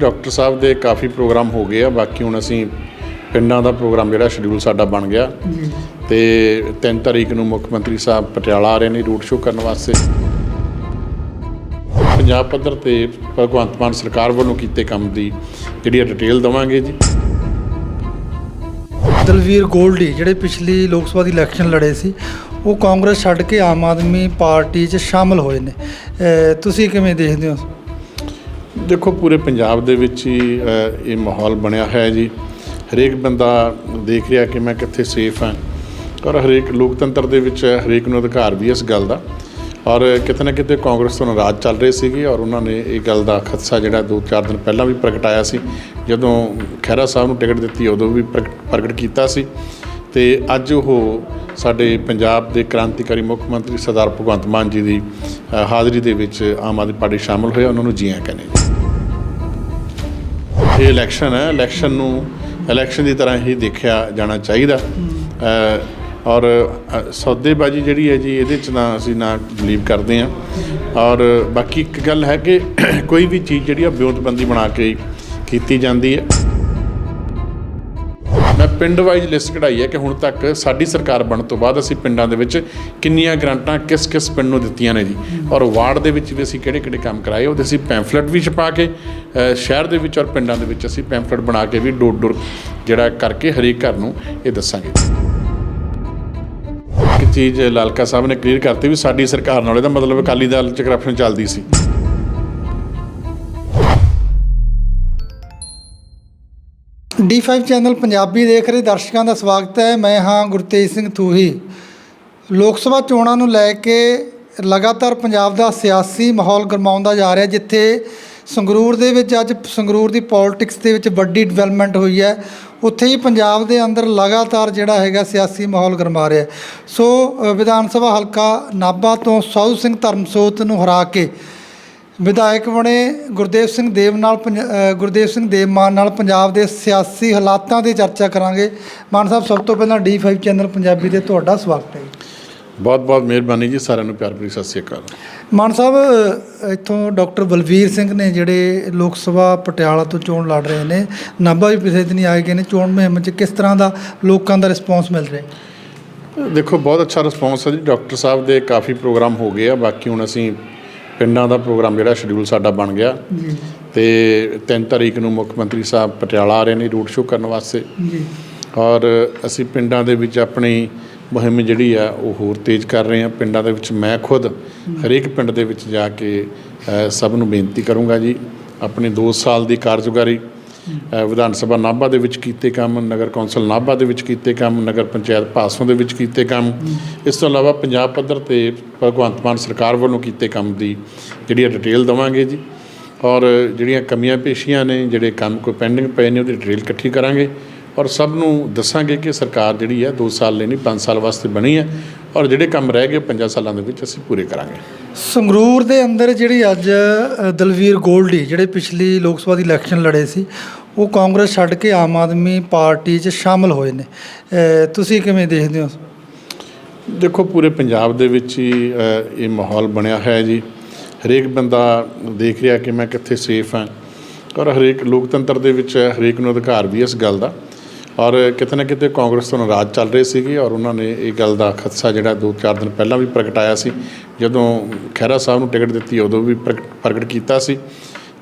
Doctor ਸਾਹਿਬ ਦੇ ਕਾਫੀ programme ਹੋ ਗਏ ਆ ਬਾਕੀ ਹੁਣ ਅਸੀਂ ਪਿੰਡਾਂ ਦਾ ਪ੍ਰੋਗਰਾਮ ਜਿਹੜਾ ਸ਼ਡਿਊਲ ਸਾਡਾ ਬਣ ਗਿਆ। ਤੇ 3 ਤਾਰੀਖ ਨੂੰ ਮੁੱਖ ਮੰਤਰੀ ਸਾਹਿਬ ਪਟਿਆਲਾ ਆ ਰਹੇ ਨੇ ਰੂਟ ਸ਼ੋਅ ਕਰਨ ਵਾਸਤੇ। ਪੰਜਾਬ ਪੱਧਰ ਤੇ ਭਗਵੰਤ ਮਾਨ ਸਰਕਾਰ ਵੱਲੋਂ ਕੀਤੇ ਕੰਮ ਦੀ ਜਿਹੜੀ ਡਿਟੇਲ ਦਵਾਂਗੇ ਜੀ। ਦਲਵੀਰ ਗੋਲਡੀ ਜਿਹੜੇ ਪਿਛਲੀ ਲੋਕ ਸਭਾ ਦੀ ਇਲੈਕਸ਼ਨ ਲੜੇ ਸੀ ਉਹ ਕਾਂਗਰਸ ਛੱਡ ਕੇ ਆਮ ਆਦਮੀ ਪਾਰਟੀ 'ਚ ਸ਼ਾਮਲ ਹੋਏ ਨੇ। ਤੁਸੀਂ ਕਿਵੇਂ ਦੇਖਦੇ ਹੋ? ਦੇਖੋ, ਪੂਰੇ ਪੰਜਾਬ ਦੇ ਵਿੱਚ ਹੀ ਇਹ ਮਾਹੌਲ ਬਣਿਆ ਹੋਇਆ ਜੀ। ਹਰੇਕ ਬੰਦਾ ਦੇਖ ਰਿਹਾ ਕਿ ਮੈਂ ਕਿੱਥੇ ਸੇਫ ਹਾਂ। ਔਰ ਹਰੇਕ ਲੋਕਤੰਤਰ ਦੇ ਵਿੱਚ ਹਰੇਕ ਨੂੰ ਅਧਿਕਾਰ ਵੀ ਇਸ ਗੱਲ ਦਾ। ਔਰ ਕਿਤੇ ਨਾ ਕਿਤੇ ਕਾਂਗਰਸ ਤੋਂ ਨਾਰਾਜ਼ ਚੱਲ ਰਹੇ ਸੀਗੇ ਔਰ ਉਹਨਾਂ ਨੇ ਇਹ ਗੱਲ ਦਾ ਖਦਸ਼ਾ ਜਿਹੜਾ 2-4 ਦਿਨ ਪਹਿਲਾਂ ਵੀ ਪ੍ਰਗਟਾਇਆ ਸੀ। ਜਦੋਂ ਖਹਿਰਾ ਸਾਹਿਬ ਨੂੰ ਟਿਕਟ ਦਿੱਤੀ, ਉਦੋਂ ਵੀ ਪ੍ਰਗਟ ਪ੍ਰਗਟ ਕੀਤਾ ਸੀ। ਤੇ ਅੱਜ ਉਹ ਸਾਡੇ ਪੰਜਾਬ ਦੇ ਕ੍ਰਾਂਤੀਕਾਰੀ ਮੁੱਖ ਮੰਤਰੀ ਸਰਦਾਰ ਭਗਵੰਤ ਮਾਨ ਜੀ ਦੀ ਹਾਜ਼ਰੀ ਦੇ ਵਿੱਚ ਆਮ ਆਦਮੀ ਪਾਰਟੀ ਸ਼ਾਮਲ ਹੋਇਆ ਉਹਨਾਂ ਨੂੰ ਜੀ ਆਇਆਂ ਕਹਿੰਦੇ ਇਹ ਇਲੈਕਸ਼ਨ ਹੈ। ਇਲੈਕਸ਼ਨ ਨੂੰ ਇਲੈਕਸ਼ਨ ਦੀ ਤਰ੍ਹਾਂ ਹੀ ਦੇਖਿਆ ਜਾਣਾ ਚਾਹੀਦਾ। ਔਰ ਸੌਦੇਬਾਜ਼ੀ ਜਿਹੜੀ ਹੈ ਜੀ, ਇਹਦੇ ਚ ਨਾ ਅਸੀਂ ਨਾ ਬਲੀਵ ਕਰਦੇ ਹਾਂ। ਔਰ ਬਾਕੀ ਇੱਕ ਗੱਲ ਹੈ ਕਿ ਕੋਈ ਵੀ ਚੀਜ਼ ਜਿਹੜੀ ਆ, ਵਿਉਂਤਬੰਦੀ ਬਣਾ ਕੇ ਕੀਤੀ ਜਾਂਦੀ ਹੈ। ਪਿੰਡ ਵਾਈਜ਼ ਲਿਸਟ ਕਢਾਈ ਹੈ ਕਿ ਹੁਣ ਤੱਕ ਸਾਡੀ ਸਰਕਾਰ ਬਣਨ ਤੋਂ ਬਾਅਦ ਅਸੀਂ ਪਿੰਡਾਂ ਦੇ ਵਿੱਚ ਕਿੰਨੀਆਂ ਗ੍ਰਾਂਟਾਂ ਕਿਸ ਕਿਸ ਪਿੰਡ ਨੂੰ ਦਿੱਤੀਆਂ ਨੇ ਜੀ। ਔਰ ਵਾਰਡ ਦੇ ਵਿੱਚ ਵੀ ਅਸੀਂ ਕਿਹੜੇ ਕਿਹੜੇ ਕੰਮ ਕਰਾਏ, ਉਹਦੇ ਅਸੀਂ ਪੈਂਫਲੇਟ ਵੀ ਛਪਾ ਕੇ ਸ਼ਹਿਰ ਦੇ ਵਿੱਚ ਔਰ ਪਿੰਡਾਂ ਦੇ ਵਿੱਚ ਅਸੀਂ ਪੈਂਫਲੇਟ ਬਣਾ ਕੇ ਵੀ ਡੋਰ ਡੋਰ ਜਿਹੜਾ ਕਰਕੇ ਹਰੇਕ ਘਰ ਨੂੰ ਇਹ ਦੱਸਾਂਗੇ। ਇੱਕ ਚੀਜ਼ ਲਾਲਕਾ ਸਾਹਿਬ ਨੇ ਕਲੀਅਰ ਕਰਤੀ ਵੀ ਸਾਡੀ ਸਰਕਾਰ ਨਾਲ ਇਹਦਾ ਮਤਲਬ ਅਕਾਲੀ ਦਲ ਚ ਕਰਪਸ਼ਨ ਚੱਲਦੀ ਸੀ। D5 ਚੈਨਲ ਪੰਜਾਬੀ ਦੇਖ ਰਹੇ ਦਰਸ਼ਕਾਂ ਦਾ ਸਵਾਗਤ ਹੈ। ਮੈਂ ਹਾਂ ਗੁਰਤੇਜ ਸਿੰਘ ਥੂਹੀ। ਲੋਕ ਸਭਾ ਚੋਣਾਂ ਨੂੰ ਲੈ ਕੇ ਲਗਾਤਾਰ ਪੰਜਾਬ ਦਾ ਸਿਆਸੀ ਮਾਹੌਲ ਗਰਮਾਉਂਦਾ ਜਾ ਰਿਹਾ, ਜਿੱਥੇ ਸੰਗਰੂਰ ਦੇ ਵਿੱਚ ਅੱਜ ਸੰਗਰੂਰ ਦੀ ਪੋਲਿਟਿਕਸ ਦੇ ਵਿੱਚ ਵੱਡੀ ਡਿਵੈਲਪਮੈਂਟ ਹੋਈ ਹੈ। ਉੱਥੇ ਹੀ ਪੰਜਾਬ ਦੇ ਅੰਦਰ ਲਗਾਤਾਰ ਜਿਹੜਾ ਹੈਗਾ ਸਿਆਸੀ ਮਾਹੌਲ ਗਰਮਾ ਰਿਹਾ। ਸੋ ਵਿਧਾਨ ਸਭਾ ਹਲਕਾ ਨਾਭਾ ਤੋਂ ਸਾਊ ਸਿੰਘ ਧਰਮਸੋਤ ਨੂੰ ਹਰਾ ਕੇ ਵਿਧਾਇਕ ਬਣੇ ਗੁਰਦੇਵ ਸਿੰਘ ਦੇਵ ਨਾਲ ਗੁਰਦੇਵ ਸਿੰਘ ਦੇਵ ਮਾਨ ਨਾਲ ਪੰਜਾਬ ਦੇ ਸਿਆਸੀ ਹਾਲਾਤਾਂ ਦੀ ਚਰਚਾ ਕਰਾਂਗੇ। ਮਾਨ ਸਾਹਿਬ ਸਭ ਤੋਂ ਪਹਿਲਾਂ D5 ਚੈਨਲ ਪੰਜਾਬੀ ਦੇ ਤੁਹਾਡਾ ਸਵਾਗਤ ਹੈ। ਬਹੁਤ ਬਹੁਤ ਮਿਹਰਬਾਨੀ ਜੀ ਸਾਰਿਆਂ ਨੂੰ ਪਿਆਰ ਭਰੀ ਸਤਿ ਸ਼੍ਰੀ ਅਕਾਲ। ਮਾਨ ਸਾਹਿਬ ਇੱਥੋਂ ਡਾਕਟਰ ਬਲਵੀਰ ਸਿੰਘ ਨੇ ਜਿਹੜੇ ਲੋਕ ਸਭਾ ਪਟਿਆਲਾ ਤੋਂ ਚੋਣ ਲੜ ਰਹੇ ਨੇ ਨਾਭਾ ਵੀ ਪਿਛਲੇ ਦਿਨੀ ਆਏ ਗਏ ਨੇ ਚੋਣ ਮੁਹਿੰਮ 'ਚ ਕਿਸ ਤਰ੍ਹਾਂ ਦਾ ਲੋਕਾਂ ਦਾ ਰਿਸਪੌਂਸ ਮਿਲ ਰਿਹਾ ਦੇਖੋ ਬਹੁਤ ਅੱਛਾ ਰਿਸਪੌਂਸ ਹੈ ਜੀ। ਡਾਕਟਰ ਸਾਹਿਬ ਦੇ ਕਾਫੀ ਪ੍ਰੋਗਰਾਮ ਹੋ ਗਏ ਆ ਬਾਕੀ ਹੁਣ ਅਸੀਂ ਪਿੰਡਾਂ ਦਾ ਪ੍ਰੋਗਰਾਮ ਜਿਹੜਾ ਸ਼ਡਿਊਲ ਸਾਡਾ ਬਣ ਗਿਆ। ਜੀ। ਤੇ 3 ਤਾਰੀਖ ਨੂੰ ਮੁੱਖ ਮੰਤਰੀ ਸਾਹਿਬ ਪਟਿਆਲਾ ਆ ਰਹੇ ਨੇ ਰੂਟ ਸ਼ੋਅ ਕਰਨ ਵਾਸਤੇ। ਜੀ। ਔਰ ਅਸੀਂ ਪਿੰਡਾਂ ਦੇ ਵਿੱਚ ਆਪਣੀ ਮੁਹਿੰਮ ਜਿਹੜੀ ਆ ਉਹ ਹੋਰ ਤੇਜ਼ ਕਰ ਰਹੇ ਹਾਂ। ਪਿੰਡਾਂ ਦੇ ਵਿੱਚ ਮੈਂ ਖੁਦ ਹਰੇਕ ਪਿੰਡ ਦੇ ਵਿੱਚ ਜਾ ਕੇ ਸਭ ਨੂੰ ਬੇਨਤੀ ਕਰੂੰਗਾ ਜੀ ਆਪਣੀ 2 ਸਾਲ ਦੀ ਕਾਰਜਕਾਰੀ ਅ, ਵਿਧਾਨ ਸਭਾ ਨਾਭਾ ਦੇ ਵਿੱਚ ਕੀਤੇ ਕੰਮ, ਨਗਰ ਕੌਂਸਲ ਨਾਭਾ ਦੇ ਵਿੱਚ ਕੀਤੇ ਕੰਮ, ਨਗਰ ਪੰਚਾਇਤ ਭਾਸੋਂ ਦੇ ਵਿੱਚ ਕੀਤੇ ਕੰਮ। ਇਸ ਤੋਂ ਇਲਾਵਾ ਪੰਜਾਬ ਪੱਧਰ ਤੇ ਭਗਵੰਤ ਮਾਨ ਸਰਕਾਰ ਵੱਲੋਂ ਕੀਤੇ ਕੰਮ ਦੀ ਜਿਹੜੀ ਡਿਟੇਲ ਦਵਾਂਗੇ ਜੀ, ਔਰ ਜਿਹੜੀਆਂ ਕਮੀਆਂ ਪੇਸ਼ੀਆਂ ਨੇ, ਜਿਹੜੇ ਕੰਮ ਕੋਈ ਪੈਂਡਿੰਗ ਪਏ ਨੇ, ਉਹਦੀ ਡਿਟੇਲ ਇਕੱਠੀ ਕਰਾਂਗੇ। ਔਰ ਸਭ ਨੂੰ ਦੱਸਾਂਗੇ ਕਿ ਸਰਕਾਰ ਜਿਹੜੀ ਹੈ 2 ਸਾਲ ਲਈ ਨਹੀਂ 5 ਸਾਲ ਵਾਸਤੇ ਬਣੀ ਹੈ ਔਰ ਜਿਹੜੇ ਕੰਮ ਰਹਿ ਗਏ 5 ਸਾਲਾਂ ਦੇ ਵਿੱਚ ਅਸੀਂ ਪੂਰੇ ਕਰਾਂਗੇ। ਸੰਗਰੂਰ ਦੇ ਅੰਦਰ ਜਿਹੜੀ ਅੱਜ ਦਲਵੀਰ ਗੋਲਡੀ ਜਿਹੜੇ ਪਿਛਲੀ ਲੋਕ ਸਭਾ ਦੀ ਇਲੈਕਸ਼ਨ ਲੜੇ ਸੀ ਉਹ ਕਾਂਗਰਸ ਛੱਡ ਕੇ ਆਮ ਆਦਮੀ ਪਾਰਟੀ 'ਚ ਸ਼ਾਮਲ ਹੋਏ ਨੇ। ਤੁਸੀਂ ਕਿਵੇਂ ਦੇਖਦੇ ਹੋ? ਦੇਖੋ ਪੂਰੇ ਪੰਜਾਬ ਦੇ ਵਿੱਚ ਹੀ ਇਹ ਮਾਹੌਲ ਬਣਿਆ ਹੈ ਜੀ। ਹਰੇਕ ਬੰਦਾ ਦੇਖ ਰਿਹਾ ਕਿ ਮੈਂ ਕਿੱਥੇ ਸੇਫ ਹਾਂ। ਔਰ ਹਰੇਕ ਲੋਕਤੰਤਰ ਦੇ ਵਿੱਚ ਹਰੇਕ ਨੂੰ ਅਧਿਕਾਰ ਵੀ ਇਸ ਗੱਲ ਦਾ। ਔਰ ਕਿਤੇ ਨਾ ਕਿਤੇ ਕਾਂਗਰਸ ਤੋਂ ਨਾਰਾਜ਼ ਚੱਲ ਰਹੇ ਸੀਗੇ ਔਰ ਉਹਨਾਂ ਨੇ ਇਹ ਗੱਲ ਦਾ ਖਦਸ਼ਾ ਜਿਹੜਾ 2-4 ਦਿਨ ਪਹਿਲਾਂ ਵੀ ਪ੍ਰਗਟਾਇਆ ਸੀ। ਜਦੋਂ ਖਹਿਰਾ ਸਾਹਿਬ ਨੂੰ ਟਿਕਟ ਦਿੱਤੀ, ਉਦੋਂ ਵੀ ਪ੍ਰਗਟ ਪ੍ਰਗਟ ਕੀਤਾ ਸੀ।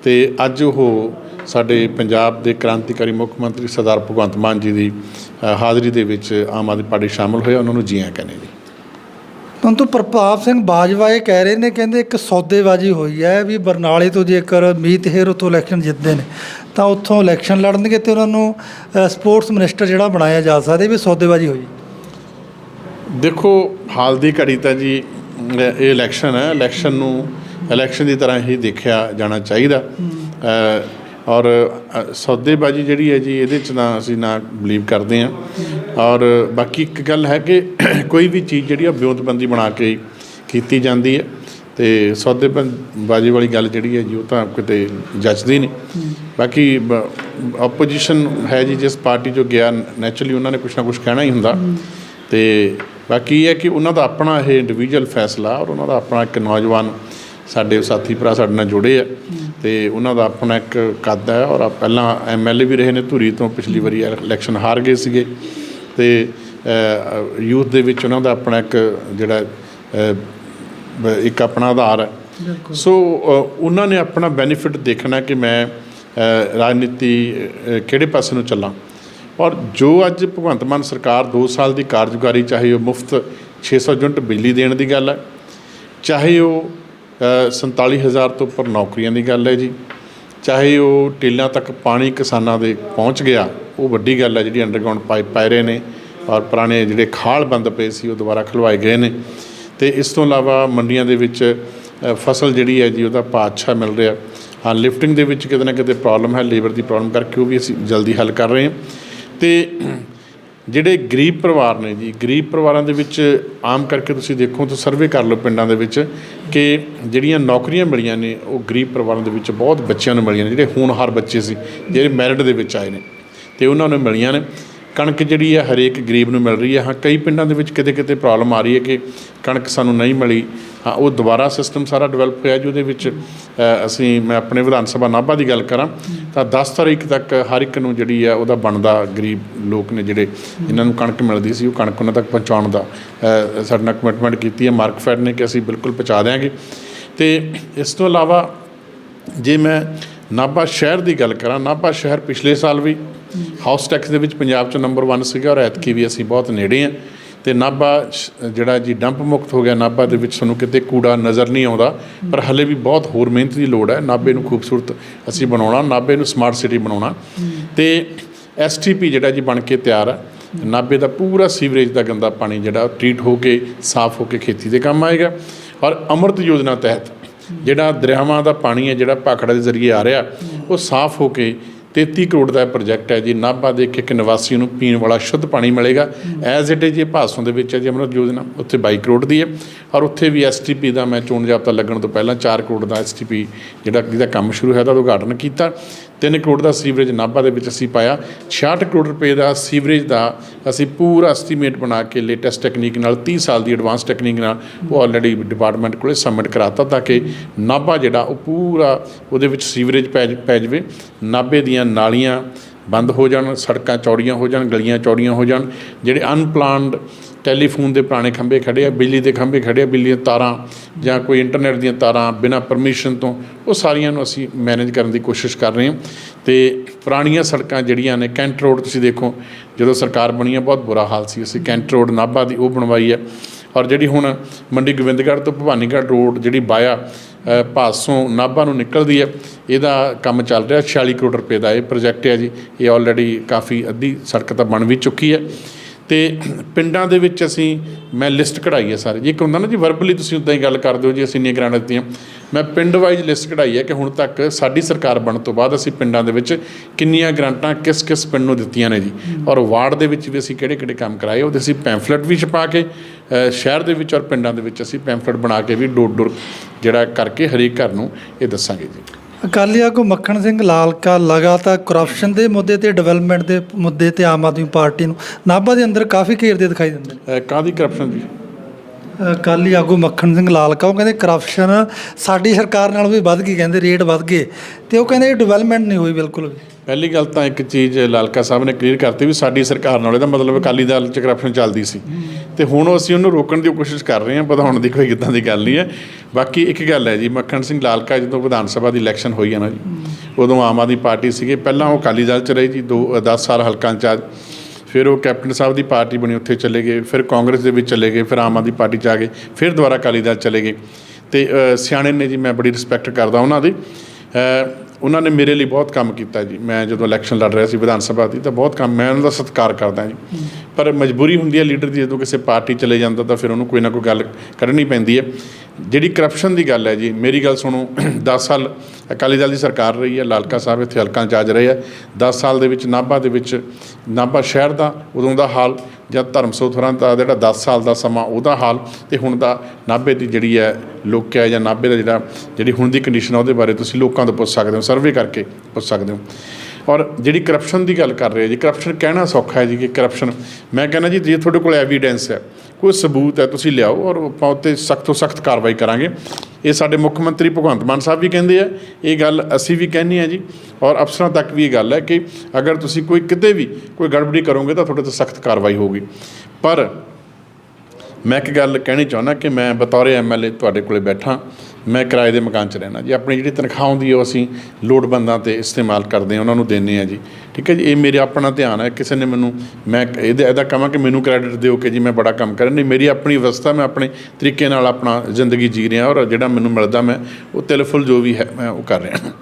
ਤੇ ਅੱਜ ਉਹ ਸਾਡੇ ਪੰਜਾਬ ਦੇ ਕ੍ਰਾਂਤੀਕਾਰੀ ਮੁੱਖ ਮੰਤਰੀ ਸਰਦਾਰ ਭਗਵੰਤ ਮਾਨ ਜੀ ਦੀ ਹਾਜ਼ਰੀ ਦੇ ਵਿੱਚ ਆਮ ਆਦਮੀ ਪਾਰਟੀ ਸ਼ਾਮਲ ਹੋਇਆ ਉਹਨਾਂ ਨੂੰ ਜੀ ਆਇਆਂ ਕਹਿੰਦੇ ਜੀ ਪਰੰਤੂ ਪ੍ਰਤਾਪ ਸਿੰਘ ਬਾਜਵਾ ਇਹ ਕਹਿ ਰਹੇ ਨੇ ਕਹਿੰਦੇ ਇੱਕ ਸੌਦੇਬਾਜ਼ੀ ਹੋਈ ਹੈ ਵੀ ਬਰਨਾਲੇ ਤੋਂ ਜੇਕਰ ਮੀਤ ਹੇਰ ਉੱਥੋਂ ਇਲੈਕਸ਼ਨ ਜਿੱਤਦੇ ਨੇ ਤਾਂ ਉੱਥੋਂ ਇਲੈਕਸ਼ਨ ਲੜਨਗੇ ਤੇ ਉਹਨਾਂ ਨੂੰ ਸਪੋਰਟਸ ਮਿਨਿਸਟਰ ਜਿਹੜਾ ਬਣਾਇਆ ਜਾ ਸਕਦਾ ਵੀ ਸੌਦੇਬਾਜ਼ੀ ਹੋਈ ਦੇਖੋ ਹਾਲ ਦੀ ਘੜੀ ਤਾਂ ਜੀ ਇਹ ਇਲੈਕਸ਼ਨ ਹੈ ਇਲੈਕਸ਼ਨ ਨੂੰ ਇਲੈਕਸ਼ਨ ਦੀ ਤਰ੍ਹਾਂ ਹੀ ਦੇਖਿਆ ਜਾਣਾ ਚਾਹੀਦਾ। ਔਰ ਸੌਦੇਬਾਜ਼ੀ ਜਿਹੜੀ ਹੈ ਜੀ, ਇਹਦੇ ਚ ਨਾ ਅਸੀਂ ਨਾ ਬਲੀਵ ਕਰਦੇ ਹਾਂ। ਔਰ, ਬਾਕੀ ਇੱਕ ਗੱਲ ਹੈ ਕਿ ਕੋਈ ਵੀ ਚੀਜ਼ ਜਿਹੜੀ ਆ ਵਿਉਂਤਬੰਦੀ ਬਣਾ ਕੇ ਕੀਤੀ ਜਾਂਦੀ ਹੈ। ਤੇ ਸੌਦੇਬਾਜ਼ੀ ਵਾਲੀ ਗੱਲ ਜਿਹੜੀ ਹੈ ਜੀ, ਉਹ ਤਾਂ ਕਿਤੇ ਜੱਜਦੀ ਨਹੀਂ। ਬਾਕੀ ਆਪੋਜੀਸ਼ਨ ਹੈ ਜੀ, ਜਿਸ ਪਾਰਟੀ ਚੋਂ ਗਿਆ ਨੈਚੁਰਲੀ ਉਹਨਾਂ ਨੇ ਕੁਛ ਨਾ ਕੁਛ ਕਹਿਣਾ ਹੀ ਹੁੰਦਾ। ਤੇ ਬਾਕੀ ਇਹ ਹੈ ਕਿ ਉਹਨਾਂ ਦਾ ਆਪਣਾ ਇਹ ਇੰਡੀਵਿਜੂਅਲ ਫੈਸਲਾ ਔਰ ਉਹਨਾਂ ਦਾ ਆਪਣਾ ਇੱਕ ਨੌਜਵਾਨ ਸਾਡੇ ਸਾਥੀ ਭਰਾ ਸਾਡੇ ਨਾਲ ਜੁੜੇ ਆ। ਤੇ ਉਹਨਾਂ ਦਾ ਆਪਣਾ ਇੱਕ ਕੱਦ ਹੈ ਔਰ ਪਹਿਲਾਂ ਐਮਐਲਏ ਵੀ ਰਹੇ ਨੇ ਧੂਰੀ ਤੋਂ ਪਿਛਲੀ ਵਾਰੀ ਇਲੈਕਸ਼ਨ ਹਾਰ ਗਏ ਸੀਗੇ ਤੇ ਯੂਥ ਦੇ ਵਿੱਚ ਉਹਨਾਂ ਦਾ ਆਪਣਾ ਇੱਕ ਜਿਹੜਾ ਇੱਕ ਆਪਣਾ ਆਧਾਰ ਹੈ। ਸੋ ਉਹਨਾਂ ਨੇ ਆਪਣਾ ਬੈਨੀਫਿਟ ਦੇਖਣਾ ਕਿ ਮੈਂ ਰਾਜਨੀਤੀ ਕਿਹੜੇ ਪਾਸੇ ਨੂੰ ਚੱਲਾਂ। ਔਰ ਜੋ ਅੱਜ ਭਗਵੰਤ ਮਾਨ ਸਰਕਾਰ 2 ਸਾਲ ਦੀ ਕਾਰਜਕਾਰੀ ਚਾਹੇ ਉਹ ਮੁਫਤ 600 ਯੂਨਿਟ ਬਿਜਲੀ ਦੇਣ ਦੀ ਗੱਲ ਹੈ ਚਾਹੇ ਉਹ 47000 ਤੋਂ ਉੱਪਰ ਨੌਕਰੀਆਂ ਦੀ ਗੱਲ ਹੈ ਜੀ। ਚਾਹੇ ਉਹ ਟੇਲਾਂ ਤੱਕ ਪਾਣੀ ਕਿਸਾਨਾਂ ਦੇ ਪਹੁੰਚ ਗਿਆ, ਉਹ ਵੱਡੀ ਗੱਲ ਹੈ ਜਿਹੜੀ ਅੰਡਰਗਰਾਉਂਡ ਪਾਈਪ ਪੈ ਰਹੇ ਨੇ ਔਰ ਪੁਰਾਣੇ ਜਿਹੜੇ ਖਾਲ ਬੰਦ ਪਏ ਸੀ, ਉਹ ਦੁਬਾਰਾ ਖਲਵਾਏ ਗਏ ਨੇ। ਤੇ ਇਸ ਤੋਂ ਇਲਾਵਾ ਮੰਡੀਆਂ ਦੇ ਵਿੱਚ ਫਸਲ ਜਿਹੜੀ ਹੈ ਜੀ, ਉਹਦਾ ਭਾਅ ਅੱਛਾ ਮਿਲ ਰਿਹਾ। ਹਾਂ ਲਿਫਟਿੰਗ ਦੇ ਵਿੱਚ ਕਿਤੇ ਨਾ ਕਿਤੇ ਪ੍ਰੋਬਲਮ ਹੈ ਲੇਬਰ ਦੀ ਪ੍ਰੋਬਲਮ ਕਰਕੇ ਉਹ ਵੀ ਅਸੀਂ ਜਲਦੀ ਹੱਲ ਕਰ ਰਹੇ ਹਾਂ। ਤੇ ਜਿਹੜੇ ਗਰੀਬ ਪਰਿਵਾਰ ਨੇ ਜੀ, ਗਰੀਬ ਪਰਿਵਾਰਾਂ ਦੇ ਵਿੱਚ ਆਮ ਕਰਕੇ ਤੁਸੀਂ ਦੇਖੋ ਤਾਂ ਸਰਵੇ ਕਰ ਲਓ ਪਿੰਡਾਂ ਦੇ ਵਿੱਚ ਕਿ ਜਿਹੜੀਆਂ ਨੌਕਰੀਆਂ ਮਿਲੀਆਂ ਨੇ, ਉਹ ਗਰੀਬ ਪਰਿਵਾਰਾਂ ਦੇ ਵਿੱਚ ਬਹੁਤ ਬੱਚਿਆਂ ਨੂੰ ਮਿਲੀਆਂ ਨੇ, ਜਿਹੜੇ ਹੋਣਹਾਰ ਬੱਚੇ ਸੀ, ਜਿਹੜੇ ਮੈਰਿਟ ਦੇ ਵਿੱਚ ਆਏ ਨੇ, ਤੇ ਉਹਨਾਂ ਨੂੰ ਮਿਲੀਆਂ ਨੇ। ਕਣਕ ਜਿਹੜੀ ਹੈ ਹਰੇਕ ਗਰੀਬ ਨੂੰ ਮਿਲ ਰਹੀ ਹੈ ਹਾਂ, ਕਈ ਪਿੰਡਾਂ ਦੇ ਵਿੱਚ ਕਿਤੇ ਕਿਤੇ ਪ੍ਰੋਬਲਮ ਆ ਰਹੀ ਹੈ ਕਿ ਕਣਕ ਸਾਨੂੰ ਨਹੀਂ ਮਿਲੀ ਹਾਂ, ਉਹ ਦੁਬਾਰਾ ਸਿਸਟਮ ਸਾਰਾ ਡਿਵੈਲਪ ਹੋਇਆ ਜਿਹਦੇ ਵਿੱਚ ਅਸੀਂ, ਮੈਂ ਆਪਣੇ ਵਿਧਾਨ ਸਭਾ ਨਾਭਾ ਦੀ ਗੱਲ ਕਰਾਂ, ਤਾਂ 10 ਤਾਰੀਖ ਤੱਕ ਹਰ ਇੱਕ ਨੂੰ ਜਿਹੜੀ ਆ, ਉਹਦਾ ਬਣਦਾ ਗਰੀਬ ਲੋਕ ਨੇ ਜਿਹੜੇ ਇਹਨਾਂ ਨੂੰ ਕਣਕ ਮਿਲਦੀ ਸੀ, ਉਹ ਕਣਕ ਉਹਨਾਂ ਤੱਕ ਪਹੁੰਚਾਉਣ ਦਾ ਸਾਡੇ ਨਾਲ ਕਮਿਟਮੈਂਟ ਕੀਤੀ ਹੈ। ਮਾਰਕਫੈਡ ਨੇ ਕਿ ਅਸੀਂ ਬਿਲਕੁਲ ਪਹੁੰਚਾ ਦਿਆਂਗੇ। ਤੇ ਇਸ ਤੋਂ ਇਲਾਵਾ, ਜੇ ਮੈਂ ਨਾਭਾ ਸ਼ਹਿਰ ਦੀ ਗੱਲ ਕਰਾਂ, ਨਾਭਾ ਸ਼ਹਿਰ ਪਿਛਲੇ ਸਾਲ ਵੀ ਹਾਊਸ ਟੈਕਸ ਦੇ ਵਿੱਚ ਪੰਜਾਬ 'ਚ ਨੰਬਰ 1 ਸੀਗਾ, ਔਰ ਐਤਕੀ ਵੀ ਅਸੀਂ ਬਹੁਤ ਨੇੜੇ ਹਾਂ। ਤੇ ਨਾਭਾ ਸ਼- ਜਿਹੜਾ ਜੀ ਡੰਪ ਮੁਕਤ ਹੋ ਗਿਆ ਨਾਭਾ ਦੇ ਵਿੱਚ ਸਾਨੂੰ ਕਿਤੇ ਕੂੜਾ ਨਜ਼ਰ ਨਹੀਂ ਆਉਂਦਾ, ਪਰ ਹਲੇ ਵੀ ਬਹੁਤ ਹੋਰ ਮਿਹਨਤ ਦੀ ਲੋੜ ਹੈ। ਨਾਭੇ ਨੂੰ ਖੂਬਸੂਰਤ ਅਸੀਂ ਬਣਾਉਣਾ, ਨਾਭੇ ਨੂੰ ਸਮਾਰਟ ਸਿਟੀ ਬਣਾਉਣਾ। ਤੇ ਐਸਟੀਪੀ ਜਿਹੜਾ ਜੀ ਬਣ ਕੇ ਤਿਆਰ ਹੈ ਨਾਭੇ ਦਾ ਪੂਰਾ ਸੀਵਰੇਜ ਦਾ ਗੰਦਾ ਪਾਣੀ ਜਿਹੜਾ ਟ੍ਰੀਟ ਹੋ ਕੇ, ਸਾਫ਼ ਹੋ ਕੇ ਖੇਤੀ ਦੇ ਕੰਮ ਆਏਗਾ। ਔਰ ਅੰਮ੍ਰਿਤ ਯੋਜਨਾ ਤਹਿਤ ਜਿਹੜਾ ਦਰਿਆਵਾਂ ਦਾ ਪਾਣੀ ਹੈ, ਜਿਹੜਾ ਭਾਖੜਾ ਦੇ ਜ਼ਰੀਏ ਆ ਰਿਹਾ, ਉਹ ਸਾਫ਼ ਹੋ ਕੇ 33 ਕਰੋੜ ਦਾ ਪ੍ਰੋਜੈਕਟ ਹੈ ਜੀ। ਨਾਭਾ ਦੇ ਇੱਕ ਨਿਵਾਸੀ ਨੂੰ ਪੀਣ ਵਾਲਾ ਸ਼ੁੱਧ ਪਾਣੀ ਮਿਲੇਗਾ। ਐਜ਼ ਇਟ ਇਜ਼ ਇਹ ਭਾਸੋਂ ਦੇ ਵਿੱਚ ਹੈ ਜੀ ਅੰਮ੍ਰਿਤ ਯੋਜਨਾ ਉੱਥੇ 22 ਕਰੋੜ ਦੀ ਹੈ। ਔਰ ਉੱਥੇ ਵੀ ਐਸਟੀਪੀ ਦਾ ਮੈਂ ਚੋਣ ਜਾਬਤਾ ਲੱਗਣ ਤੋਂ ਪਹਿਲਾਂ 4 ਕਰੋੜ ਦਾ ਐਸਟੀਪੀ ਜਿਹੜਾ ਜਿਹਦਾ ਕੰਮ ਸ਼ੁਰੂ ਹੋਇਆ ਤਾਂ ਉਦਘਾਟਨ ਕੀਤਾ। 3 ਕਰੋੜ ਦਾ ਸੀਵਰੇਜ ਨਾਭਾ ਦੇ ਵਿੱਚ ਅਸੀਂ ਪਾਇਆ। 66 ਕਰੋੜ ਰੁਪਏ ਦਾ ਸੀਵਰੇਜ ਦਾ ਅਸੀਂ ਪੂਰਾ ਐਸਟੀਮੇਟ ਬਣਾ ਕੇ ਲੇਟੈਸਟ ਟੈਕਨੀਕ ਨਾਲ 30 ਸਾਲ ਦੀ ਐਡਵਾਂਸ ਟੈਕਨੀਕ ਨਾਲ ਉਹ ਆਲਰੇਡੀ ਡਿਪਾਰਟਮੈਂਟ ਕੋਲੇ ਸਬਮਿਟ ਕਰਾਤਾ ਤਾਂ ਕਿ ਨਾਭਾ ਜਿਹੜਾ ਉਹ ਪੂਰਾ ਉਹਦੇ ਵਿੱਚ ਸੀਵਰੇਜ ਪੈ ਪੈ ਜਾਵੇ। ਨਾਭੇ ਦੀਆਂ ਨਾਲੀਆਂ ਬੰਦ ਹੋ ਜਾਣ, ਸੜਕਾਂ ਚੌੜੀਆਂ ਹੋ ਜਾਣ, ਗਲੀਆਂ ਚੌੜੀਆਂ ਹੋ ਜਾਣ, ਜਿਹੜੇ ਅਨਪਲਾਨਡ ਟੈਲੀਫੋਨ ਦੇ ਪੁਰਾਣੇ ਖੰਭੇ ਖੜੇ ਆ ਬਿਜਲੀ ਦੇ ਖੰਭੇ ਖੜੇ ਆ ਬਿਜਲੀ ਦੀਆਂ ਤਾਰਾਂ ਜਾਂ ਕੋਈ ਇੰਟਰਨੈਟ ਦੀਆਂ ਤਾਰਾਂ ਬਿਨਾਂ ਪਰਮਿਸ਼ਨ ਤੋਂ ਉਹ ਸਾਰੀਆਂ ਨੂੰ ਅਸੀਂ ਮੈਨੇਜ ਕਰਨ ਦੀ ਕੋਸ਼ਿਸ਼ ਕਰ ਰਹੇ ਹਾਂ। ਤੇ ਪੁਰਾਣੀਆਂ ਸੜਕਾਂ ਜਿਹੜੀਆਂ ਨੇ ਕੈਂਟ ਰੋਡ ਤੁਸੀਂ ਦੇਖੋ ਜਦੋਂ ਸਰਕਾਰ ਬਣੀ ਹੈ ਬਹੁਤ ਬੁਰਾ ਹਾਲ ਸੀ। ਅਸੀਂ ਕੈਂਟ ਰੋਡ ਨਾਭਾ ਦੀ ਉਹ ਬਣਵਾਈ ਹੈ ਔਰ ਜਿਹੜੀ ਹੁਣ ਮੰਡੀ ਗੋਬਿੰਦਗੜ੍ਹ ਤੋਂ ਭਵਾਨੀਗੜ੍ਹ ਰੋਡ ਜਿਹੜੀ ਬਾਇਆ ਅ, ਨਾਭਾ ਨੂੰ ਨਿਕਲਦੀ ਹੈ ਇਹਦਾ ਕੰਮ ਚੱਲ ਰਿਹਾ 46 ਕਰੋੜ ਰੁਪਏ ਦਾ ਇਹ ਪ੍ਰੋਜੈਕਟ ਹੈ ਜੀ। ਇਹ ਆਲਰੇਡੀ ਕਾਫੀ ਅੱਧੀ ਸੜਕ ਤਾਂ ਬਣ ਵੀ ਚੁੱਕੀ ਹੈ ਤੇ ਪਿੰਡਾਂ ਦੇ ਵਿੱਚ ਅਸੀਂ, ਮੈਂ ਲਿਸਟ ਕਢਾਈ ਹੈ ਸਾਰੇ। ਜੀ ਇੱਕ ਹੁੰਦਾ ਨਾ ਜੀ ਵਰਬਲੀ ਤੁਸੀਂ ਉਦਾਂ ਹੀ ਗੱਲ ਕਰਦੇ ਹੋ ਜੀ, ਅਸੀਂ ਇੰਨੀਆਂ ਗ੍ਰਾਂਟਾਂ ਦਿੱਤੀਆਂ। ਮੈਂ ਪਿੰਡ ਵਾਈਜ਼ ਲਿਸਟ ਕਢਾਈ ਹੈ ਕਿ ਹੁਣ ਤੱਕ ਸਾਡੀ ਸਰਕਾਰ ਬਣਨ ਤੋਂ ਬਾਅਦ ਅਸੀਂ ਪਿੰਡਾਂ ਦੇ ਵਿੱਚ ਕਿੰਨੀਆਂ ਗ੍ਰਾਂਟਾਂ ਕਿਸ ਕਿਸ ਪਿੰਡ ਨੂੰ ਦਿੱਤੀਆਂ ਨੇ ਜੀ। ਔਰ ਵਾਰਡ ਦੇ ਵਿੱਚ ਵੀ ਅਸੀਂ ਕਿਹੜੇ ਕਿਹੜੇ ਕੰਮ ਕਰਾਏ, ਉਹਦੇ ਅਸੀਂ ਪੈਂਫਲੇਟ ਵੀ ਛਪਾ ਕੇ ਸ਼ਹਿਰ ਦੇ ਵਿੱਚ ਔਰ ਪਿੰਡਾਂ ਦੇ ਵਿੱਚ ਅਸੀਂ ਪੈਂਫਲੇਟ ਬਣਾ ਕੇ ਵੀ ਡੋਰ ਡੋਰ ਜਿਹੜਾ ਕਰਕੇ ਹਰੇਕ ਘਰ ਨੂੰ ਇਹ ਦੱਸਾਂਗੇ ਜੀ। ਅਕਾਲੀ ਆਗੂ ਮੱਖਣ ਸਿੰਘ ਲਾਲਕਾ ਲਗਾਤਾਰ ਕਰਪਸ਼ਨ ਦੇ ਮੁੱਦੇ ਤੇ ਡਿਵੈਲਪਮੈਂਟ ਦੇ ਮੁੱਦੇ ਤੇ ਆਮ ਆਦਮੀ ਪਾਰਟੀ ਨੂੰ ਨਾਭਾ ਦੇ ਅੰਦਰ ਕਾਫੀ ਘੇਰਦੇ ਦਿਖਾਈ ਦਿੰਦੇ ਨੇ। ਅ, ਕਾਹਦੀ ਕਰਪਸ਼ਨ ਜੀ ਅਕਾਲੀ ਆਗੂ ਮੱਖਣ ਸਿੰਘ ਲਾਲਕਾ ਉਹ ਕਹਿੰਦੇ ਕਰਪਸ਼ਨ ਸਾਡੀ ਸਰਕਾਰ ਨਾਲ ਵੀ ਵੱਧ ਗਈ ਕਹਿੰਦੇ ਰੇਟ ਵੱਧ ਗਏ ਤੇ ਉਹ ਕਹਿੰਦੇ ਡਿਵੈਲਪਮੈਂਟ ਨਹੀਂ ਹੋਈ ਬਿਲਕੁਲ ਵੀ। ਪਹਿਲੀ ਗੱਲ ਤਾਂ ਇੱਕ ਚੀਜ਼ ਲਾਲਕਾ ਸਾਹਿਬ ਨੇ ਕਲੀਅਰ ਕਰਤੀ ਵੀ ਸਾਡੀ ਸਰਕਾਰ ਨਾਲ ਇਹਦਾ ਮਤਲਬ ਅਕਾਲੀ ਦਲ ਚ ਕਰਪਸ਼ਨ ਚੱਲਦੀ ਸੀ। ਤੇ ਹੁਣ ਅਸੀਂ ਉਹਨੂੰ ਰੋਕਣ ਦੀ ਕੋਸ਼ਿਸ਼ ਕਰ ਰਹੇ ਹਾਂ ਵਧਾਉਣ ਦੀ ਕੋਈ ਇਦਾਂ ਦੀ ਗੱਲ ਨਹੀਂ ਹੈ। ਬਾਕੀ ਇੱਕ ਗੱਲ ਹੈ ਜੀ, ਮੱਖਣ ਸਿੰਘ ਲਾਲਕਾ ਜਦੋਂ ਵਿਧਾਨ ਸਭਾ ਦੀ ਇਲੈਕਸ਼ਨ ਹੋਈ ਹੈ ਨਾ ਜੀ, ਉਦੋਂ ਆਮ ਆਦਮੀ ਪਾਰਟੀ ਸੀਗੇ। ਪਹਿਲਾਂ ਉਹ ਅਕਾਲੀ ਦਲ ਚ ਰਹੇ ਜੀ 2 10 ਸਾਲ ਹਲਕਾ ਇੰਚਾਰਜ। ਫਿਰ ਉਹ ਕੈਪਟਨ ਸਾਹਿਬ ਦੀ ਪਾਰਟੀ ਬਣੀ, ਉੱਥੇ ਚਲੇ ਗਏ। ਫਿਰ ਕਾਂਗਰਸ ਦੇ ਵਿੱਚ ਚਲੇ ਗਏ, ਫਿਰ ਆਮ ਆਦਮੀ ਪਾਰਟੀ ਚ ਆ ਗਏ। ਫਿਰ ਦੁਬਾਰਾ ਅਕਾਲੀ ਦਲ ਚਲੇ ਗਏ। ਤੇ ਸਿਆਣੇ ਨੇ ਜੀ, ਮੈਂ ਬੜੀ ਰਿਸਪੈਕਟ ਕਰਦਾ ਉਹਨਾਂ ਦੀ। ਉਹਨਾਂ ਨੇ ਮੇਰੇ ਲਈ ਬਹੁਤ ਕੰਮ ਕੀਤਾ ਜੀ। ਮੈਂ ਜਦੋਂ ਇਲੈਕਸ਼ਨ ਲੜ ਰਿਹਾ ਸੀ ਵਿਧਾਨ ਸਭਾ ਦੀ ਤਾਂ ਬਹੁਤ ਕੰਮ ਮੈਂ ਉਹਨਾਂ ਦਾ ਸਤਿਕਾਰ ਕਰਦਾ ਜੀ। ਪਰ ਮਜਬੂਰੀ ਹੁੰਦੀ ਹੈ ਲੀਡਰ ਦੀ, ਜਦੋਂ ਕਿਸੇ ਪਾਰਟੀ ਚਲੇ ਜਾਂਦਾ ਤਾਂ ਫਿਰ ਉਹਨੂੰ ਕੋਈ ਨਾ ਕੋਈ ਗੱਲ ਕਰਨੀ ਪੈਂਦੀ ਹੈ। ਜਿਹੜੀ ਕਰਪਸ਼ਨ ਦੀ ਗੱਲ ਹੈ ਜੀ, ਮੇਰੀ ਗੱਲ ਸੁਣੋ 10 ਸਾਲ ਅਕਾਲੀ ਦਲ ਦੀ ਸਰਕਾਰ ਰਹੀ ਹੈ, ਲਾਲਕਾ ਸਾਹਿਬ ਇੱਥੇ ਹਲਕਾ ਇੰਚਾਰਜ ਰਹੇ ਆ 10 ਸਾਲ ਦੇ ਵਿੱਚ ਨਾਭਾ ਦੇ ਵਿੱਚ, ਨਾਭਾ ਸ਼ਹਿਰ ਦਾ ਉਦੋਂ ਦਾ ਹਾਲ ਜਾਂ ਧਰਮਸੋਥਰਾਂ ਦਾ ਜਿਹੜਾ 10 ਸਾਲ ਦਾ ਸਮਾਂ ਉਹਦਾ ਹਾਲ ਤੇ ਹੁਣ ਦਾ ਨਾਭੇ ਦੀ ਜਿਹੜੀ ਹੈ ਲੋਕਿਆ ਜਾਂ ਨਾਭੇ ਦਾ ਜਿਹੜਾ, ਜਿਹੜੀ ਹੁਣ ਦੀ ਕੰਡੀਸ਼ਨ ਉਹਦੇ ਬਾਰੇ ਤੁਸੀਂ ਲੋਕਾਂ ਤੋਂ ਪੁੱਛ ਸਕਦੇ ਹੋ ਸਰਵੇ ਕਰਕੇ ਪੁੱਛ ਸਕਦੇ ਹੋ। ਔਰ ਜਿਹੜੀ ਕਰਪਸ਼ਨ ਦੀ ਗੱਲ ਕਰ ਰਹੇ ਜੀ ਕਰਪਸ਼ਨ ਕਹਿਣਾ ਸੌਖਾ ਹੈ ਜੀ ਕਿ ਕਰਪਸ਼ਨ ਮੈਂ ਕਹਿੰਦਾ ਜੀ, ਜੇ ਤੁਹਾਡੇ ਕੋਲ ਐਵੀਡੈਂਸ ਹੈ ਕੋਈ ਸਬੂਤ ਹੈ, ਤੁਸੀਂ ਲਿਆਓ ਔਰ ਆਪਾਂ ਉੱਤੇ ਸਖਤ ਤੋਂ ਸਖਤ ਕਾਰਵਾਈ ਕਰਾਂਗੇ। ਇਹ ਸਾਡੇ ਮੁੱਖ ਮੰਤਰੀ ਭਗਵੰਤ ਮਾਨ ਸਾਹਿਬ ਵੀ ਕਹਿੰਦੇ ਆ, ਇਹ ਗੱਲ ਅਸੀਂ ਵੀ ਕਹਿੰਦੇ ਆ ਜੀ। ਔਰ ਅਫਸਰਾਂ ਤੱਕ ਵੀ ਇਹ ਗੱਲ ਹੈ ਕਿ ਅਗਰ ਤੁਸੀਂ ਕੋਈ ਕਿਤੇ ਵੀ ਕੋਈ ਗੜਬੜੀ ਕਰੋਗੇ ਤਾਂ ਤੁਹਾਡੇ ਤੇ ਸਖਤ ਕਾਰਵਾਈ ਹੋਊਗੀ। ਪਰ ਮੈਂ ਇੱਕ ਗੱਲ ਕਹਿਣੀ ਚਾਹੁੰਦਾ ਕਿ ਮੈਂ ਬਤੌਰ ਐਮਐਲਏ ਤੁਹਾਡੇ ਕੋਲੇ ਬੈਠਾ ਮੈਂ ਕਿਰਾਏ ਦੇ ਮਕਾਨ 'ਚ ਰਹਿਣਾ ਜੀ। ਆਪਣੀ ਜਿਹੜੀ ਤਨਖਾਹ ਹੁੰਦੀ ਹੈ ਉਹ ਅਸੀਂ ਲੋੜਵੰਦਾਂ ਤੇ ਇਸਤੇਮਾਲ ਕਰਦੇ ਹਾਂ, ਉਹਨਾਂ ਨੂੰ ਦਿੰਦੇ ਹਾਂ ਜੀ। ਠੀਕ ਹੈ ਜੀ? ਇਹ ਮੇਰਾ ਆਪਣਾ ਧਿਆਨ ਹੈ। ਕਿਸੇ ਨੇ ਮੈਨੂੰ, ਮੈਂ ਇਹਦਾ ਇਹਦਾ ਕਹਾਂ ਕਿ ਮੈਨੂੰ ਕ੍ਰੈਡਿਟ ਦਿਓ ਕਿ ਜੀ ਮੈਂ ਬੜਾ ਕੰਮ ਕਰ ਨਹੀਂ, ਮੇਰੀ ਆਪਣੀ ਅਵਸਥਾ, ਮੈਂ ਆਪਣੇ ਤਰੀਕੇ ਨਾਲ ਆਪਣਾ ਜ਼ਿੰਦਗੀ ਜੀ ਰਿਹਾ ਔਰ ਜਿਹੜਾ ਮੈਨੂੰ ਮਿਲਦਾ ਮੈਂ, ਉਹ ਤਿਲਫੁਲ ਜੋ ਵੀ ਹੈ, ਮੈਂ ਉਹ ਕਰ ਰਿਹਾ।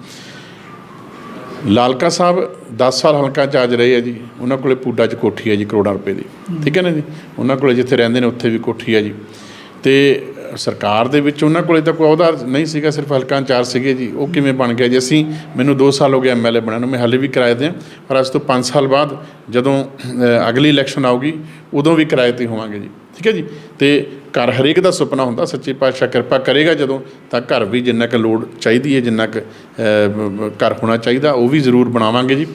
ਲਾਲਕਾ ਸਾਹਿਬ 10 ਸਾਲ ਹਲਕਾ ਚ ਆਜ ਰਹੇ ਆ ਜੀ। ਉਹਨਾਂ ਕੋਲੇ ਪੂਡਾ ਚ ਕੋਠੀ ਹੈ ਜੀ ਕਰੋੜਾਂ ਰੁਪਏ ਦੀ। ਠੀਕ ਹੈ ਨਾ ਜੀ? ਉਹਨਾਂ ਕੋਲੇ ਜਿੱਥੇ ਰਹਿੰਦੇ ਨੇ, ਉੱਥੇ ਵੀ ਕੋਠੀ ਹੈ ਜੀ। ਤੇ ਸਰਕਾਰ ਦੇ ਵਿੱਚ ਉਹਨਾਂ ਕੋਲੇ ਤਾਂ ਕੋਈ ਅਹੁਦਾ ਨਹੀਂ ਸੀਗਾ, ਸਿਰਫ ਹਲਕਾ ਇੰਚਾਰਜ ਸੀਗੇ ਜੀ। ਉਹ ਕਿਵੇਂ ਬਣ ਗਿਆ ਜੀ? ਅਸੀਂ, ਮੈਨੂੰ 2 ਸਾਲ ਹੋ ਗਏ ਐਮਐਲਏ ਬਣਨ ਨੂੰ, ਮੈਂ ਹਾਲੇ ਵੀ ਕਿਰਾਏ ਤੇ ਹਾਂ। ਪਰ ਅੱਜ ਤੋਂ 5 ਸਾਲ ਬਾਅਦ ਜਦੋਂ ਅਗਲੀ ਇਲੈਕਸ਼ਨ ਆਊਗੀ, ਉਦੋਂ ਵੀ ਕਿਰਾਏ ਤੇ ਹੋਵਾਂਗੇ ਜੀ। ਠੀਕ ਹੈ ਜੀ? ਤੇ ਘਰ ਹਰੇਕ ਦਾ ਸੁਪਨਾ ਹੁੰਦਾ, ਸੱਚੇ ਪਾਤਸ਼ਾਹ ਕਿਰਪਾ ਕਰੇਗਾ ਜਦੋਂ, ਤਾਂ ਘਰ ਵੀ ਜਿੰਨਾ ਕੁ ਲੋੜ ਚਾਹੀਦੀ ਹੈ, ਜਿੰਨਾ ਕੁ ਘਰ ਹੋਣਾ ਚਾਹੀਦਾ, ਉਹ ਵੀ ਜ਼ਰੂਰ ਬਣਾਵਾਂਗੇ ਜੀ।